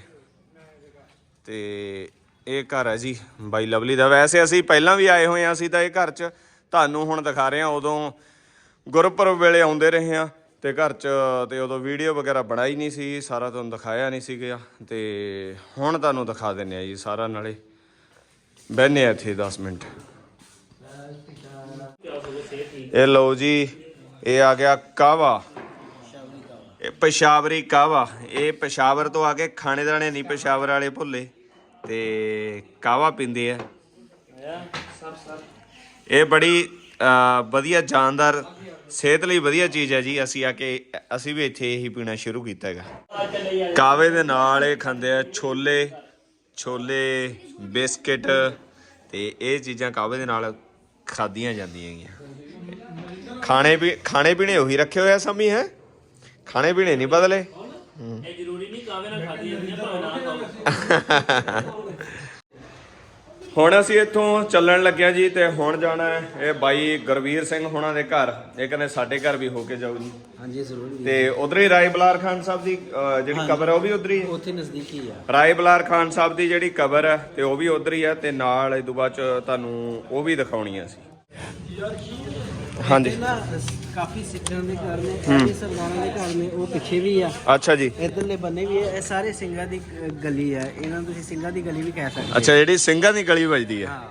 ਤੇ ਇਹ ਘਰ ਹੈ ਜੀ, ਬਾਈ ਲਵਲੀ ਦਾ। ਵੈਸੇ ਅਸੀਂ ਪਹਿਲਾਂ ਵੀ ਆਏ ਹੋਏ ਆ ਅਸੀਂ ਤਾਂ ਇਹ ਘਰ 'ਚ ਤੁਹਾਨੂੰ ਹੁਣ ਦਿਖਾ ਰਹੇ ਆ ਉਦੋਂ ਗੁਰਪੁਰਬ ਵੇਲੇ ਆਉਂਦੇ ਰਹੇ ਆ ਤੇ ਘਰ 'ਚ ਤੇ ਉਦੋਂ ਵੀਡੀਓ ਵਗੈਰਾ ਬਣਾਈ ਨਹੀਂ ਸੀ, ਸਾਰਾ ਤੁਹਾਨੂੰ ਦਿਖਾਇਆ ਨਹੀਂ ਸੀ ਗਿਆ। ਤੇ ਹੁਣ ਤੁਹਾਨੂੰ ਦਿਖਾ ਦਿੰਨੇ ਆ ਜੀ ਸਾਰਾ ਨਾਲੇ। ਬਹਿਨੇ ਆ ਇੱਥੇ 10 ਮਿੰਟ। ਇਹ ਲਓ ਜੀ, ਇਹ ਆ ਗਿਆ ਕਾਵਾ ਇਹ ਪਸ਼ਾਵਰੀ ਕਾਵਾ ਇਹ ਪਸ਼ਾਵਰ ਤੋਂ ਆ ਕੇ ਖਾਣੇ ਦਾਣੇ ਨਹੀਂ, ਪਸ਼ਾਵਰ ਵਾਲੇ ਭੁੱਲੇ। ਤੇ ਕਾਵਾ ਪੀਂਦੇ ਆ। ਇਹ ਬੜੀ ਵਧੀਆ ਜਾਨਦਾਰ ਸਿਹਤ ਲਈ ਵਧੀਆ ਚੀਜ਼ ਹੈ ਜੀ। ਅਸੀਂ ਆ ਕੇ ਅਸੀਂ ਵੀ ਇੱਥੇ ਇਹੀ ਪੀਣਾ ਸ਼ੁਰੂ ਕੀਤਾ ਹੈਗਾ। ਕਾਵੇ ਦੇ ਨਾਲ ਇਹ ਖਾਂਦੇ ਆ ਛੋਲੇ ਛੋਲੇ ਬਿਸਕਿਟ ਤੇ ਇਹ ਚੀਜ਼ਾਂ ਕਾਵੇ ਦੇ ਨਾਲ ਖਾਧੀਆਂ ਜਾਂਦੀਆਂ ਹੈਗੀਆਂ। ਖਾਣੇ ਵੀ ਖਾਣੇ ਪੀਣੇ ਉਹੀ ਰੱਖੇ ਹੋਏ ਆ ਸਮੀ ਹੈ? ਖਾਣੇ ਪੀਣੇ ਨਹੀਂ ਬਦਲੇ। ਇਹ ਜ਼ਰੂਰੀ ਨਹੀਂ ਕਾਵੇ ਨਾਲ ਖਾਧੀ ਜਾਂਦੀ ਹੁਣ ਅਸੀਂ ਇੱਥੋਂ ਚੱਲਣ ਲੱਗਿਆ ਜੀ ਤੇ ਹੁਣ ਜਾਣਾ ਹੈ ਇਹ ਬਾਈ ਗੁਰਵੀਰ ਸਿੰਘ ਹੋਣਾ ਦੇ ਘਰ। ਇਹ ਕਹਿੰਦੇ ਸਾਡੇ ਘਰ ਵੀ ਹੋ ਕੇ ਜਾਓ ਜੀ। ਹਾਂਜੀ ਜ਼ਰੂਰ ਤੇ ਉਧਰ ਹੀ ਰਾਏ ਬਲਾਰ ਖਾਨ ਸਾਹਿਬ ਦੀ ਅਹ, ਜਿਹੜੀ ਕਬਰ ਹੈ ਉਹ ਵੀ ਉਧਰ ਹੀ ਹੈ? ਉੱਥੇ ਨਜ਼ਦੀਕੀ ਆ। ਰਾਏ ਬਲਾਰ ਖਾਨ ਸਾਹਿਬ ਦੀ ਜਿਹੜੀ ਕਬਰ ਹੈ ਤੇ ਉਹ ਵੀ ਉਧਰ ਹੀ ਹੈ ਤੇ ਨਾਲ ਇਹ ਤੋਂ ਬਾਅਦ ਚ ਤੁਹਾਨੂੰ ਉਹ ਵੀ ਦਿਖਾਉਣੀ ਆ ਸੀ ਹਾਂਜੀ। ਨਾ ਕਾਫੀ ਸਿੱਖਾਂ ਦੇ ਘਰ ਨੇ ਕਾਫੀ ਸਰਦਾਰਾਂ ਦੇ ਘਰ ਨੇ ਉਹ ਪਿੱਛੇ ਵੀ ਆ। ਅੱਛਾ ਜੀ। ਇਧਰਲੇ ਬੰਨੇ ਵੀ ਇਹ ਸਾਰੇ ਸਿੰਘਾਂ ਦੀ ਅ, ਗਲੀ ਹੈ ਇਹਨਾਂ ਨੂੰ ਤੁਸੀਂ ਸਿੰਘਾਂ ਦੀ ਗਲੀ ਵੀ ਕਹਿ ਸਕਦੇ ਅੱਛਾ ਜਿਹੜੀ ਸਿੰਘਾਂ ਦੀ ਗਲੀ ਵੱਜਦੀ ਹੈ ਹਾਂ।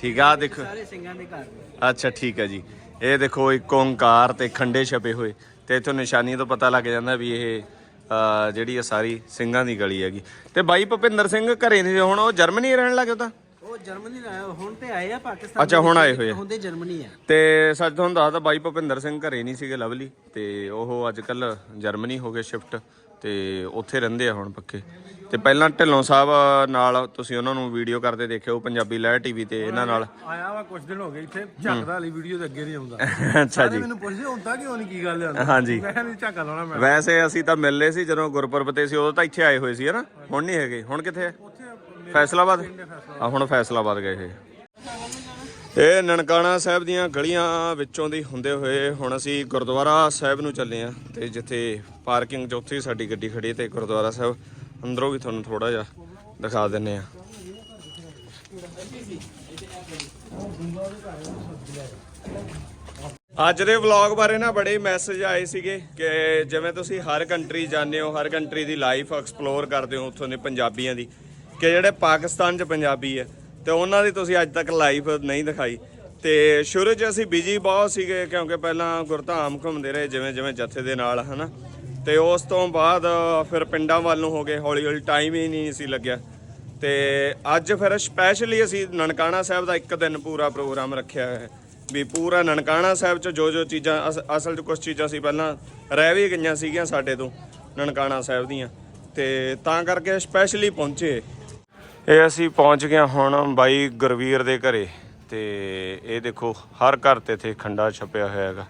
ਠੀਕ ਆ ਆਹ ਦੇਖੋ। ਸਾਰੇ ਸਿੰਘਾਂ ਦੇ ਘਰ ਨੇ। ਅੱਛਾ ਠੀਕ ਹੈ ਜੀ। ਇਹ ਦੇਖੋ ਇੱਕ ਓੰਕਾਰ ਤੇ ਖੰਡੇ ਛਪੇ ਹੋਏ। ਤੇ ਇਥੋਂ ਨਿਸ਼ਾਨੀ ਤੋਂ ਪਤਾ ਲੱਗ ਜਾਂਦਾ ਵੀ ਇਹ ਅਹ, ਜਿਹੜੀ ਆ ਸਾਰੀ ਸਿੰਘਾਂ ਦੀ ਗਲੀ ਹੈਗੀ। ਤੇ ਬਾਈ ਭੁਪਿੰਦਰ ਸਿੰਘ ਘਰੇ ਨਹੀਂ ਹੁਣ ਉਹ ਜਰਮਨੀ ਰਹਿਣ ਲੱਗੇ ਤਾਂ? ਉਹ ਜਰਮਨੀ ਦਾ ਆਇਆ, ਹੁਣ ਤੇ ਆਏ ਆ ਪਾਕਿਸਤਾਨ ਅੱਛਾ, ਹੁਣ ਆਏ ਹੋਏ ਆ। ਹੁੰਦੇ ਜਰਮਨੀ ਆ। ਤੇ ਸੱਚ ਤੁਹਾਨੂੰ ਦੱਸਦਾ ਬਾਈ ਭੁਪਿੰਦਰ ਸਿੰਘ ਘਰੇ ਨਹੀਂ ਸੀਗੇ ਲਵਲੀ ਤੇ ਉਹ ਅੱਜ ਕੱਲ ਜਰਮਨੀ ਹੋ ਗਏ ਸ਼ਿਫਟ ਤੇ ਉੱਥੇ ਰਹਿੰਦੇ ਆ ਹੁਣ ਪੱਕੇ ਤੇ ਪਹਿਲਾਂ ਢਿੱਲੋਂ ਸਾਹਿਬ ਨਾਲ ਤੁਸੀਂ ਉਹਨਾਂ ਨੂੰ ਵੀਡੀਓ ਕਰਦੇ ਦੇਖਿਓ ਪੰਜਾਬੀ ਲਹਿਰ ਟੀਵੀ ਤੇ ਇਹਨਾਂ ਨਾਲ। ਆਇਆ ਵਾ ਕੁਝ ਦਿਨ ਹੋ ਗਏ ਇੱਥੇ ਝੱਕਦਾ ਵਾਲੀ ਵੀਡੀਓ ਦੇ ਅੱਗੇ ਨਹੀਂ ਆਉਂਦਾ। ਅੱਛਾ ਜੀ। ਮੈਨੂੰ ਪੁੱਛਦੇ ਹੁੰਦਾ ਕਿਉਂ ਨਹੀਂ ਕੀ ਗੱਲ ਹੈ ਹਾਂਜੀ। ਮੈਂ ਨਹੀਂ ਝੱਕਾ ਲਾਉਣਾ ਮੈਂ। ਵੈਸੇ ਅਸੀਂ ਤਾਂ ਮਿਲਲੇ ਸੀ ਜਦੋਂ ਗੁਰਪੁਰਬ ਤੇ ਸੀ ਉਦੋਂ ਤਾਂ ਇੱਥੇ ਆਏ ਹੋਏ ਸੀ ਹਨਾ? ਹੁਣ ਨਹੀਂ ਹੈਗੇ ਹੁਣ ਕਿੱਥੇ ਹੈ ਫੈਸਲਾਬਾਦ? ਆ ਹੁਣ ਫੈਸਲਾਬਾਦ ਗਏ ਇਹ। ਇਹ ਨਨਕਾਣਾ ਸਾਹਿਬ ਦੀਆਂ ਗਲੀਆਂ ਵਿੱਚੋਂ ਦੀ ਹੁੰਦੇ ਹੋਏ ਹੁਣ ਅਸੀਂ ਗੁਰਦੁਆਰਾ ਸਾਹਿਬ ਨੂੰ ਚੱਲੇ ਆ ਤੇ ਜਿੱਥੇ ਪਾਰਕਿੰਗ 'ਚ ਉੱਥੇ ਹੀ ਸਾਡੀ ਗੱਡੀ ਖੜੀ ਹੈ ਤੇ ਗੁਰਦੁਆਰਾ ਸਾਹਿਬ ਅੰਦਰੋਂ ਵੀ ਤੁਹਾਨੂੰ ਥੋੜਾ ਜਿਹਾ ਦਿਖਾ ਦਿੰਨੇ ਆ ਅੱਜ ਦੇ ਵਲੌਗ ਬਾਰੇ ਨਾ ਬੜੇ ਮੈਸੇਜ ਆਏ ਸੀਗੇ ਕਿ ਜਿਵੇਂ ਤੁਸੀਂ ਹਰ ਕੰਟਰੀ ਜਾਂਦੇ ਹੋ, ਹਰ ਕੰਟਰੀ ਦੀ ਲਾਈਫ ਐਕਸਪਲੋਰ ਕਰਦੇ ਹੋ ਉੱਥੋਂ ਦੇ ਪੰਜਾਬੀਆਂ ਦੀ। ਕਿ ਜਿਹੜੇ ਪਾਕਿਸਤਾਨ 'ਚ ਪੰਜਾਬੀ ਹੈ, ਤੇ ਉਹਨਾਂ ਦੀ ਤੁਸੀਂ ਅੱਜ ਤੱਕ ਲਾਈਫ ਨਹੀਂ ਦਿਖਾਈ। ਤੇ ਸ਼ੁਰੂ 'ਚ ਅਸੀਂ ਬਿਜ਼ੀ ਬਹੁਤ ਸੀਗੇ, ਕਿਉਂਕਿ ਪਹਿਲਾਂ ਗੁਰਧਾਮ ਘੁੰਮਦੇ ਰਹੇ, ਜਿਵੇਂ ਜਿਵੇਂ ਜਥੇ ਦੇ ਨਾਲ, ਹਨਾ। ਤੇ ਉਸ ਤੋਂ ਬਾਅਦ ਫਿਰ ਪਿੰਡਾਂ ਵੱਲ ਨੂੰ ਹੋ ਗਏ, ਹੌਲੀ ਹੌਲੀ ਟਾਈਮ ਹੀ ਨਹੀਂ ਸੀ ਲੱਗਿਆ। ਤੇ ਅੱਜ ਫਿਰ ਸਪੈਸ਼ਲੀ ਅਸੀਂ ਨਨਕਾਣਾ ਸਾਹਿਬ ਦਾ ਇੱਕ ਦਿਨ ਪੂਰਾ ਪ੍ਰੋਗਰਾਮ ਰੱਖਿਆ ਹੋਇਆ ਹੈ। ਵੀ ਪੂਰਾ ਨਨਕਾਣਾ ਸਾਹਿਬ ਚ ਜੋ ਜੋ ਚੀਜ਼ਾਂ, ਅਸ- ਅਸਲ ਚ ਕੁਝ ਚੀਜ਼ਾਂ ਸੀ ਪਹਿਲਾਂ ਰਹਿ ਵੀ ਗਈਆਂ ਸੀਗੀਆਂ ਸਾਡੇ ਤੋਂ, ਨਨਕਾਣਾ ਸਾਹਿਬ ਦੀਆਂ। ਤੇ ਤਾਂ ਕਰਕੇ ਸਪੈਸ਼ਲੀ ਪਹੁੰਚੇ। ਇਹ ਅਸੀਂ ਪਹੁੰਚ ਗਏ ਹੁਣ ਬਾਈ ਗੁਰਵੀਰ ਦੇ ਘਰੇ ਤੇ ਇਹ ਦੇਖੋ ਹਰ ਘਰ ਤੇ ਇੱਥੇ ਖੰਡਾ ਛਪਿਆ ਹੋਇਆ ਹੈਗਾ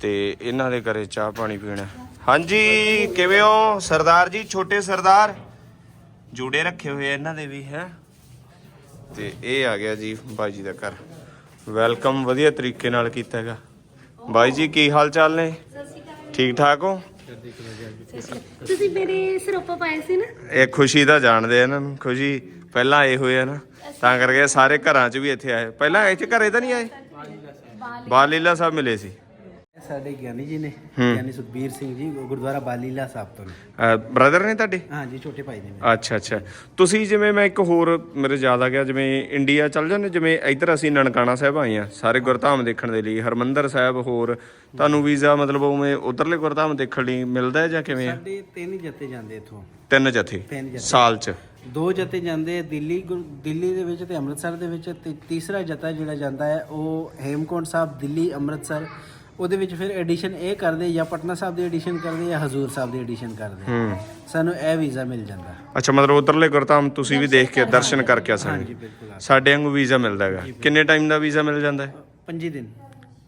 ਤੇ ਇਹਨਾਂ ਦੇ ਘਰੇ ਚਾਹ ਪਾਣੀ ਪੀਣਾ ਹਾਂਜੀ ਕਿਵੇਂ ਹੋ? ਸਰਦਾਰ ਜੀ ਛੋਟੇ ਸਰਦਾਰ? ਜੂੜੇ ਰੱਖੇ ਹੋਏ ਇਹਨਾਂ ਦੇ ਵੀ ਹੈ? ਤੇ ਇਹ ਆ ਗਿਆ ਜੀ ਬਾਈ ਜੀ ਦਾ ਘਰ। ਵੈਲਕਮ ਵਧੀਆ ਤਰੀਕੇ ਨਾਲ ਕੀਤਾ ਹੈਗਾ। ਬਾਈ ਜੀ ਕੀ ਹਾਲ ਚਾਲ ਨੇ? ਠੀਕ ਠਾਕ ਹੋ? ਤੁਸੀਂ ਮੇਰੇ ਸਰੋਪਾ ਪਾਏ ਸੀ ਨਾ? ਇਹ ਖੁਸ਼ੀ ਦਾ ਜਾਣਦੇ ਆ ਇਹਨਾਂ ਨੂੰ ਖੁਸ਼ੀ ਪਹਿਲਾਂ ਆਏ ਹੋਏ ਆ ਨਾ ਤਾਂ ਕਰਕੇ ਸਾਰੇ ਘਰਾਂ 'ਚ ਵੀ ਇੱਥੇ ਆਏ। ਪਹਿਲਾਂ ਇੱਥੇ ਘਰੇ ਤਾਂ ਨਹੀਂ ਆਏ? ਬਾਲ ਲੀਲਾ ਸਾਹਿਬ ਮਿਲੇ ਸੀ। ਸਾਡੇ ਗਿਆਨੀ ਜੀ ਨੇ ਗਿਆਨੀ ਸੁਖਬੀਰ ਸਿੰਘ ਜੀ ਗੁਰਦੁਆਰਾ ਬਾਲੀਲਾ ਸਾਹਿਬ ਤੋਂ ਨੇ। ਬ੍ਰਦਰ ਨੇ ਤੁਹਾਡੇ? ਹਾਂਜੀ ਛੋਟੇ ਭਾਈ ਨੇ। ਮੇਰੇ। ਅੱਛਾ ਅੱਛਾ। ਤੁਸੀਂ ਜਿਵੇਂ ਮੈਂ ਇੱਕ ਹੋਰ ਮੇਰੇ ਯਾਦ ਆ ਗਿਆ ਜਿਵੇਂ ਇੰਡੀਆ ਚੱਲ ਜਾਂਦੇ ਜਿਵੇਂ ਇੱਧਰ ਅਸੀਂ ਨਨਕਾਣਾ ਸਾਹਿਬ ਆਏ ਆ ਸਾਰੇ ਗੁਰਧਾਮ ਦੇਖਣ ਦੇ ਲਈ ਹਰਮੰਦਰ ਸਾਹਿਬ ਹੋਰ ਤੁਹਾਨੂੰ ਵੀਜ਼ਾ ਮਤਲਬ ਉਵੇਂ ਉਧਰਲੇ ਗੁਰਧਾਮ ਦੇਖਣ ਲਈ ਮਿਲਦਾ ਹੈ ਜਾਂ ਕਿਵੇਂ ਆ ਸਾਡੇ ਤਿੰਨ ਜਥੇ ਜਾਂਦੇ ਇਥੋਂ। ਤਿੰਨ ਜਥੇ ਤਿੰਨ ਜਥੇ। ਸਾਲ 'ਚ। ਦੋ ਜਥੇ ਜਾਂਦੇ ਆ ਦਿੱਲੀ ਗੁਰ- ਦਿੱਲੀ ਦੇ ਵਿੱਚ ਤੇ ਅੰਮ੍ਰਿਤਸਰ ਦੇ ਵਿੱਚ ਤੇ ਤੀਸਰਾ ਜਥਾ ਜਿਹੜਾ ਜਾਂਦਾ ਹੈ ਉਹ ਹੇਮਕੁੰਟ ਸਾਹਿਬ ਦਿੱਲੀ ਅੰਮ੍ਰਿਤਸਰ ਉਹਦੇ ਵਿੱਚ ਫਿਰ ਐਡੀਸ਼ਨ ਇਹ ਕਰਦੇ ਜਾਂ ਪਟਨਾ ਸਾਹਿਬ ਦੀ ਐਡੀਸ਼ਨ ਕਰਦੇ ਜਾਂ ਹਜ਼ੂਰ ਸਾਹਿਬ ਦੀ ਐਡੀਸ਼ਨ ਕਰਦੇ। ਹੂੰ। ਸਾਨੂੰ ਇਹ ਵੀਜ਼ਾ ਮਿਲ ਜਾਂਦਾ। ਅੱਛਾ ਮਤਲਬ ਉਧਰਲੇ ਗੁਰਧਾਮ ਤੁਸੀਂ ਵੀ ਦੇਖ ਕੇ ਦਰਸ਼ਨ ਕਰਕੇ। ਆ ਸਕਦੇ ਬਿਲਕੁਲ ਸਾਡੇ ਵਾਂਗੂ ਵੀਜ਼ਾ ਮਿਲਦਾ ਹੈਗਾ। ਕਿੰਨੇ ਟਾਈਮ ਦਾ ਵੀਜ਼ਾ ਮਿਲ ਜਾਂਦਾ ਹੈ? 25 ਦਿਨ।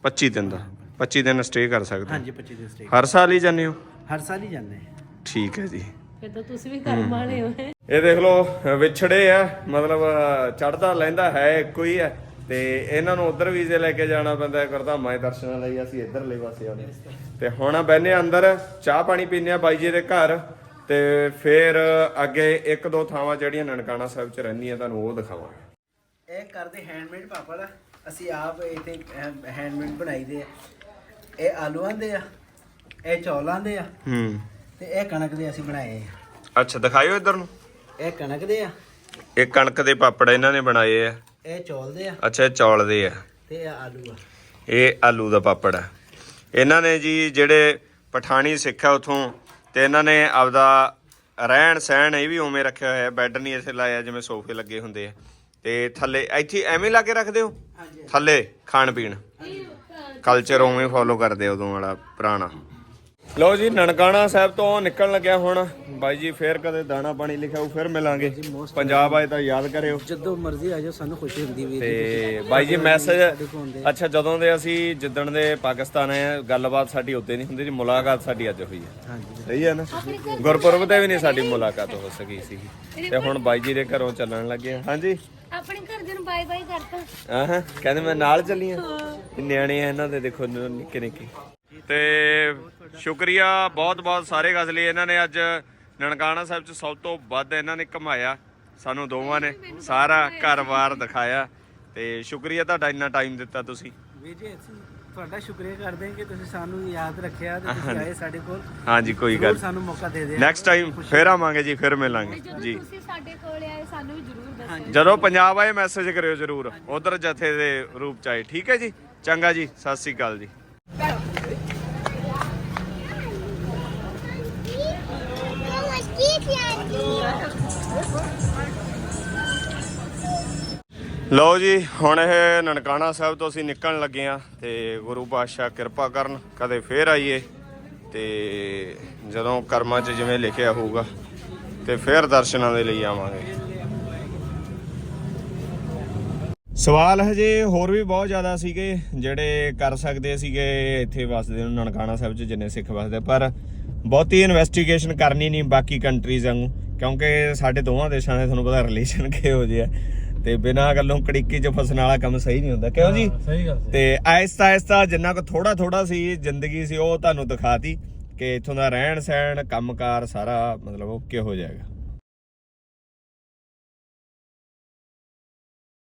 25 ਦਿਨ ਦਾ। 25 ਦਿਨ ਸਟੇ ਕਰ ਸਕਦੇ ਹੋ। ਹਾਂਜੀ 25 ਦਿਨ ਸਟੇ ਹਰ ਸਾਲ ਹੀ ਜਾਂਦੇ ਹੋ? ਹਰ ਸਾਲ ਹੀ ਜਾਂਦੇ। ਹਾਂ ਠੀਕ ਹੈ ਜੀ। ਫਿਰ ਤਾਂ ਤੁਸੀਂ ਵੀ ਕਰਮ ਵਾਲੇ ਹੋ। ਇਹ ਦੇਖ ਲਓ ਵਿਛੜੇ ਆ। ਮਤਲਬ ਚੜਦਾ ਲੈਂਦਾ ਹੈ ਇੱਕੋ ਹੀ ਹੈ। ਤੇ ਇਹਨਾਂ ਨੂੰ ਉਧਰ ਵੀਜ਼ੇ ਲੈ ਕੇ ਜਾਣਾ ਪੈਂਦਾ ਹੈ ਗੁਰਧਾਮਾਂ ਦੇ ਦਰਸ਼ਨਾਂ ਲਈ ਅਸੀਂ ਇੱਧਰਲੇ ਪਾਸੇ ਆਉਂਦੇ ਤੇ ਹੁਣ ਬੈਨੇ ਅੰਦਰ ਚਾਹ ਪਾਣੀ ਪੀਂਦੇ ਆ ਬਾਈ ਜੀ ਦੇ ਘਰ ਤੇ ਫਿਰ ਅੱਗੇ ਇੱਕ ਦੋ ਥਾਵਾਂ ਜਿਹੜੀਆਂ ਨਨਕਾਣਾ ਸਾਹਿਬ ਚ ਰਹਿੰਦੀਆਂ ਤੁਹਾਨੂੰ ਉਹ ਦਿਖਾਵਾਂਗੇ। ਇਹ ਕਰਦੇ ਹੈਂਡਮੇਡ ਪਾਪੜ ਅਸੀਂ ਆਪ ਇੱਥੇ ਹੈਂਡਮੇਡ ਬਣਾਈਦੇ ਆ। ਇਹ ਆਲੂਆਂ ਦੇ ਆ ਇਹ ਚੌਲਾਂ ਦੇ ਆ ਹੂੰ। ਤੇ ਇਹ ਕਣਕ ਦੇ ਅਸੀਂ ਬਣਾਏ ਆ। ਅੱਛਾ ਦਿਖਾਇਓ ਇੱਧਰ ਨੂੰ। ਇਹ ਕਣਕ ਦੇ ਆ। ਇਹ ਕਣਕ ਦੇ ਪਾਪੜ ਇਹਨਾਂ ਨੇ ਬਣਾਏ ਆ। ਇਹ ਚੌਲ ਦੇ ਆ। ਅੱਛਾ ਇਹ ਚੌਲ ਦੇ ਆ। ਤੇ ਇਹ ਆਲੂ ਆ। ਇਹ ਆਲੂ ਦਾ ਪਾਪੜ ਹੈ ਇਹਨਾਂ ਨੇ ਜੀ ਜਿਹੜੇ ਪਠਾਣੀ ਸਿੱਖ ਆ ਉਥੋਂ ਤੇ ਇਹਨਾਂ ਨੇ ਆਪਦਾ ਰਹਿਣ ਸਹਿਣ ਇਹ ਵੀ ਉਵੇਂ ਰੱਖਿਆ ਹੋਇਆ ਬੈੱਡ ਨਹੀਂ ਇੱਥੇ ਲਾਇਆ ਜਿਵੇਂ ਸੋਫੇ ਲੱਗੇ ਹੁੰਦੇ ਆ। ਤੇ ਥੱਲੇ ਇੱਥੇ ਐਵੇਂ ਲਾ ਕੇ ਰੱਖਦੇ ਹੋ? ਥੱਲੇ ਖਾਣ ਪੀਣ। ਕਲਚਰ ਉਵੇਂ ਫੋਲੋ ਕਰਦੇ ਆ ਉਦੋਂ ਵਾਲਾ ਪੁਰਾਣਾ। ਲਓ ਜੀ ਨਨਕਾਣਾ ਸਾਹਿਬ ਤੋਂ ਨਿਕਲਣ ਲੱਗਿਆ ਹੁਣ। ਬਾਈ ਜੀ ਫੇਰ ਕਦੇ ਦਾਣਾ ਪਾਣੀ ਲਿਖਾਓ ਫਿਰ ਮਿਲਾਂਗੇ। ਪੰਜਾਬ ਆਏ ਤਾਂ ਯਾਦ ਕਰਿਓ। ਜਦੋਂ ਮਰਜ਼ੀ ਆ ਜਾਓ ਸਾਨੂੰ ਖੁਸ਼ੀ ਹੁੰਦੀ ਵੀ ਤੇ ਬਾਈ ਜੀ ਮੈਸੇਜ ਅੱਛਾ ਜਦੋਂ ਦੇ ਅਸੀਂ ਜਿੱਦਣ ਦੇ ਪਾਕਿਸਤਾਨ ਆਏ ਗੱਲਬਾਤ ਸਾਡੀ ਉੱਤੇ ਨਹੀਂ ਹੁੰਦੀ ਜੀ ਮੁਲਾਕਾਤ ਸਾਡੀ ਅੱਜ ਹੋਈ ਹੈ ਹਾਂਜੀ। ਸਹੀ ਹੈ ਨਾ? ਗੁਰਪੁਰਬ ਤੇ ਵੀ ਨਹੀਂ ਸਾਡੀ ਮੁਲਾਕਾਤ ਹੋ ਸਕੀ ਸੀ। ਤੇ ਹੁਣ ਬਾਈ ਜੀ ਦੇ ਘਰੋਂ ਚੱਲਣ ਲੱਗੇ ਹਾਂਜੀ। ਆਪਣੇ ਘਰਦਿਆਂ ਨੂੰ ਬਾਏ ਬਾਏ ਕਰਤਾ। ਆਹਾਂ ਕਹਿੰਦੇ ਮੈਂ ਨਾਲ ਚੱਲੀ ਆ। ਨਿਆਣੇ ਆ ਇਹਨਾਂ ਦੇ ਦੇਖੋ ਨਿੱਕੇ ਨਿੱਕੇ ਤੇ ਸ਼ੁਕਰੀਆ ਬਹੁਤ ਬਹੁਤ ਸਾਰੇ ਗਜ਼ਲੇ ਇਹਨਾਂ ਨੇ। ਅੱਜ ਨਨਕਾਣਾ ਸਾਹਿਬ ਚ ਸਭ ਤੋਂ ਵੱਧ ਇਹਨਾਂ ਨੇ ਕਮਾਇਆ ਸਾਨੂੰ ਦੋਵਾਂ ਨੇ ਸਾਰਾ ਘਰ-ਬਾਰ ਦਿਖਾਇਆ। ਤੇ ਸ਼ੁਕਰੀਆ ਤੁਹਾਡਾ ਇੰਨਾ ਟਾਈਮ ਦਿੱਤਾ ਤੁਸੀਂ। ਵੀਰ ਜੀ ਅਸੀਂ ਤੁਹਾਡਾ ਸ਼ੁਕਰੀਆ ਕਰਦੇ ਹਾਂ ਕਿ ਤੁਸੀਂ ਸਾਨੂੰ ਯਾਦ ਰੱਖਿਆ ਤੇ ਤੁਸੀਂ ਆਏ ਸਾਡੇ ਕੋਲ। ਹਾਂਜੀ ਕੋਈ ਜ਼ਰੂਰ ਗੱਲ ਸਾਨੂੰ ਮੌਕਾ ਦੇ ਦਿਓ ਨੈਕਸਟ ਟਾਈਮ ਫੇਰ ਆਵਾਂਗੇ ਜੀ ਫਿਰ ਮਿਲਾਂਗੇ। ਜੀ। ਤੁਸੀਂ ਸਾਡੇ ਕੋਲ ਆਏ ਸਾਨੂੰ ਵੀ ਜ਼ਰੂਰ ਦੱਸੋ। ਜਦੋਂ ਪੰਜਾਬ ਆਏ ਮੈਸੇਜ ਕਰਿਓ ਜਰੂਰ। ਉਧਰ ਜਥੇ ਦੇ ਰੂਪ ਚ ਆਏ। ਠੀਕ ਹੈ ਜੀ? ਚੰਗਾ ਜੀ ਸਤਿ ਸ੍ਰੀ ਅਕਾਲ ਜੀ। ਲਓ ਜੀ, ਹੁਣ ਇਹ ਨਨਕਾਣਾ ਸਾਹਿਬ ਤੋਂ ਅਸੀਂ ਨਿਕਲਣ ਲੱਗੇ ਆ ਤੇ ਗੁਰੂ ਪਾਤਸ਼ਾਹ ਕਿਰਪਾ ਕਰਨ, ਕਦੇ ਫੇਰ ਆਈਏ ਤੇ ਜਦੋਂ ਕਰਮਾਂ 'ਚ ਜਿਵੇਂ ਲਿਖਿਆ ਹੋਊਗਾ ਤੇ ਫੇਰ ਦਰਸ਼ਨਾਂ ਦੇ ਲਈ ਆਵਾਂਗੇ। ਸਵਾਲ ਹਜੇ ਹੋਰ ਵੀ ਬਹੁਤ ਜ਼ਿਆਦਾ ਸੀਗੇ, ਜਿਹੜੇ ਕਰ ਸਕਦੇ ਸੀਗੇ ਇੱਥੇ ਵਸਦੇ ਨੂੰ ਨਨਕਾਣਾ ਸਾਹਿਬ 'ਚ ਜਿੰਨੇ ਸਿੱਖ ਵਸਦੇ, ਪਰ ਬਹੁਤੀ ਇਨਵੈਸਟੀਗੇਸ਼ਨ ਕਰਨੀ ਨਹੀਂ ਬਾਕੀ ਕੰਟਰੀਜ਼ ਵਾਂਗੂ, ਕਿਉਂਕਿ ਸਾਡੇ ਦੋਵਾਂ ਦੇਸ਼ਾਂ ਦੇ ਤੁਹਾਨੂੰ ਪਤਾ ਰਿਲੇਸ਼ਨ ਕਿਹੋ ਜਿਹੇ ਆ। ਤੇ ਬਿਨਾਂ ਗੱਲੋਂ ਕੜਿੱਕੀ 'ਚ ਫਸਣ ਵਾਲਾ ਕੰਮ ਸਹੀ ਨਹੀਂ ਹੁੰਦਾ। ਕਿਉਂ ਜੀ? ਸਹੀ ਗੱਲ ਤੇ ਆਹਿਸਤਾ ਆਹਿਸਤਾ ਜਿੰਨਾ ਕੋ ਥੋੜਾ ਥੋੜਾ ਸੀ ਜ਼ਿੰਦਗੀ ਸੀ ਉਹ ਤੁਹਾਨੂੰ ਦਿਖਾਤੀ ਕਿ ਇੱਥੋਂ ਦਾ ਰਹਿਣ ਸਹਿਣ ਕੰਮਕਾਰ ਸਾਰਾ ਮਤਲਬ ਉਹ ਕਿਹੋ ਜਿਹਾ ਹੈਗਾ।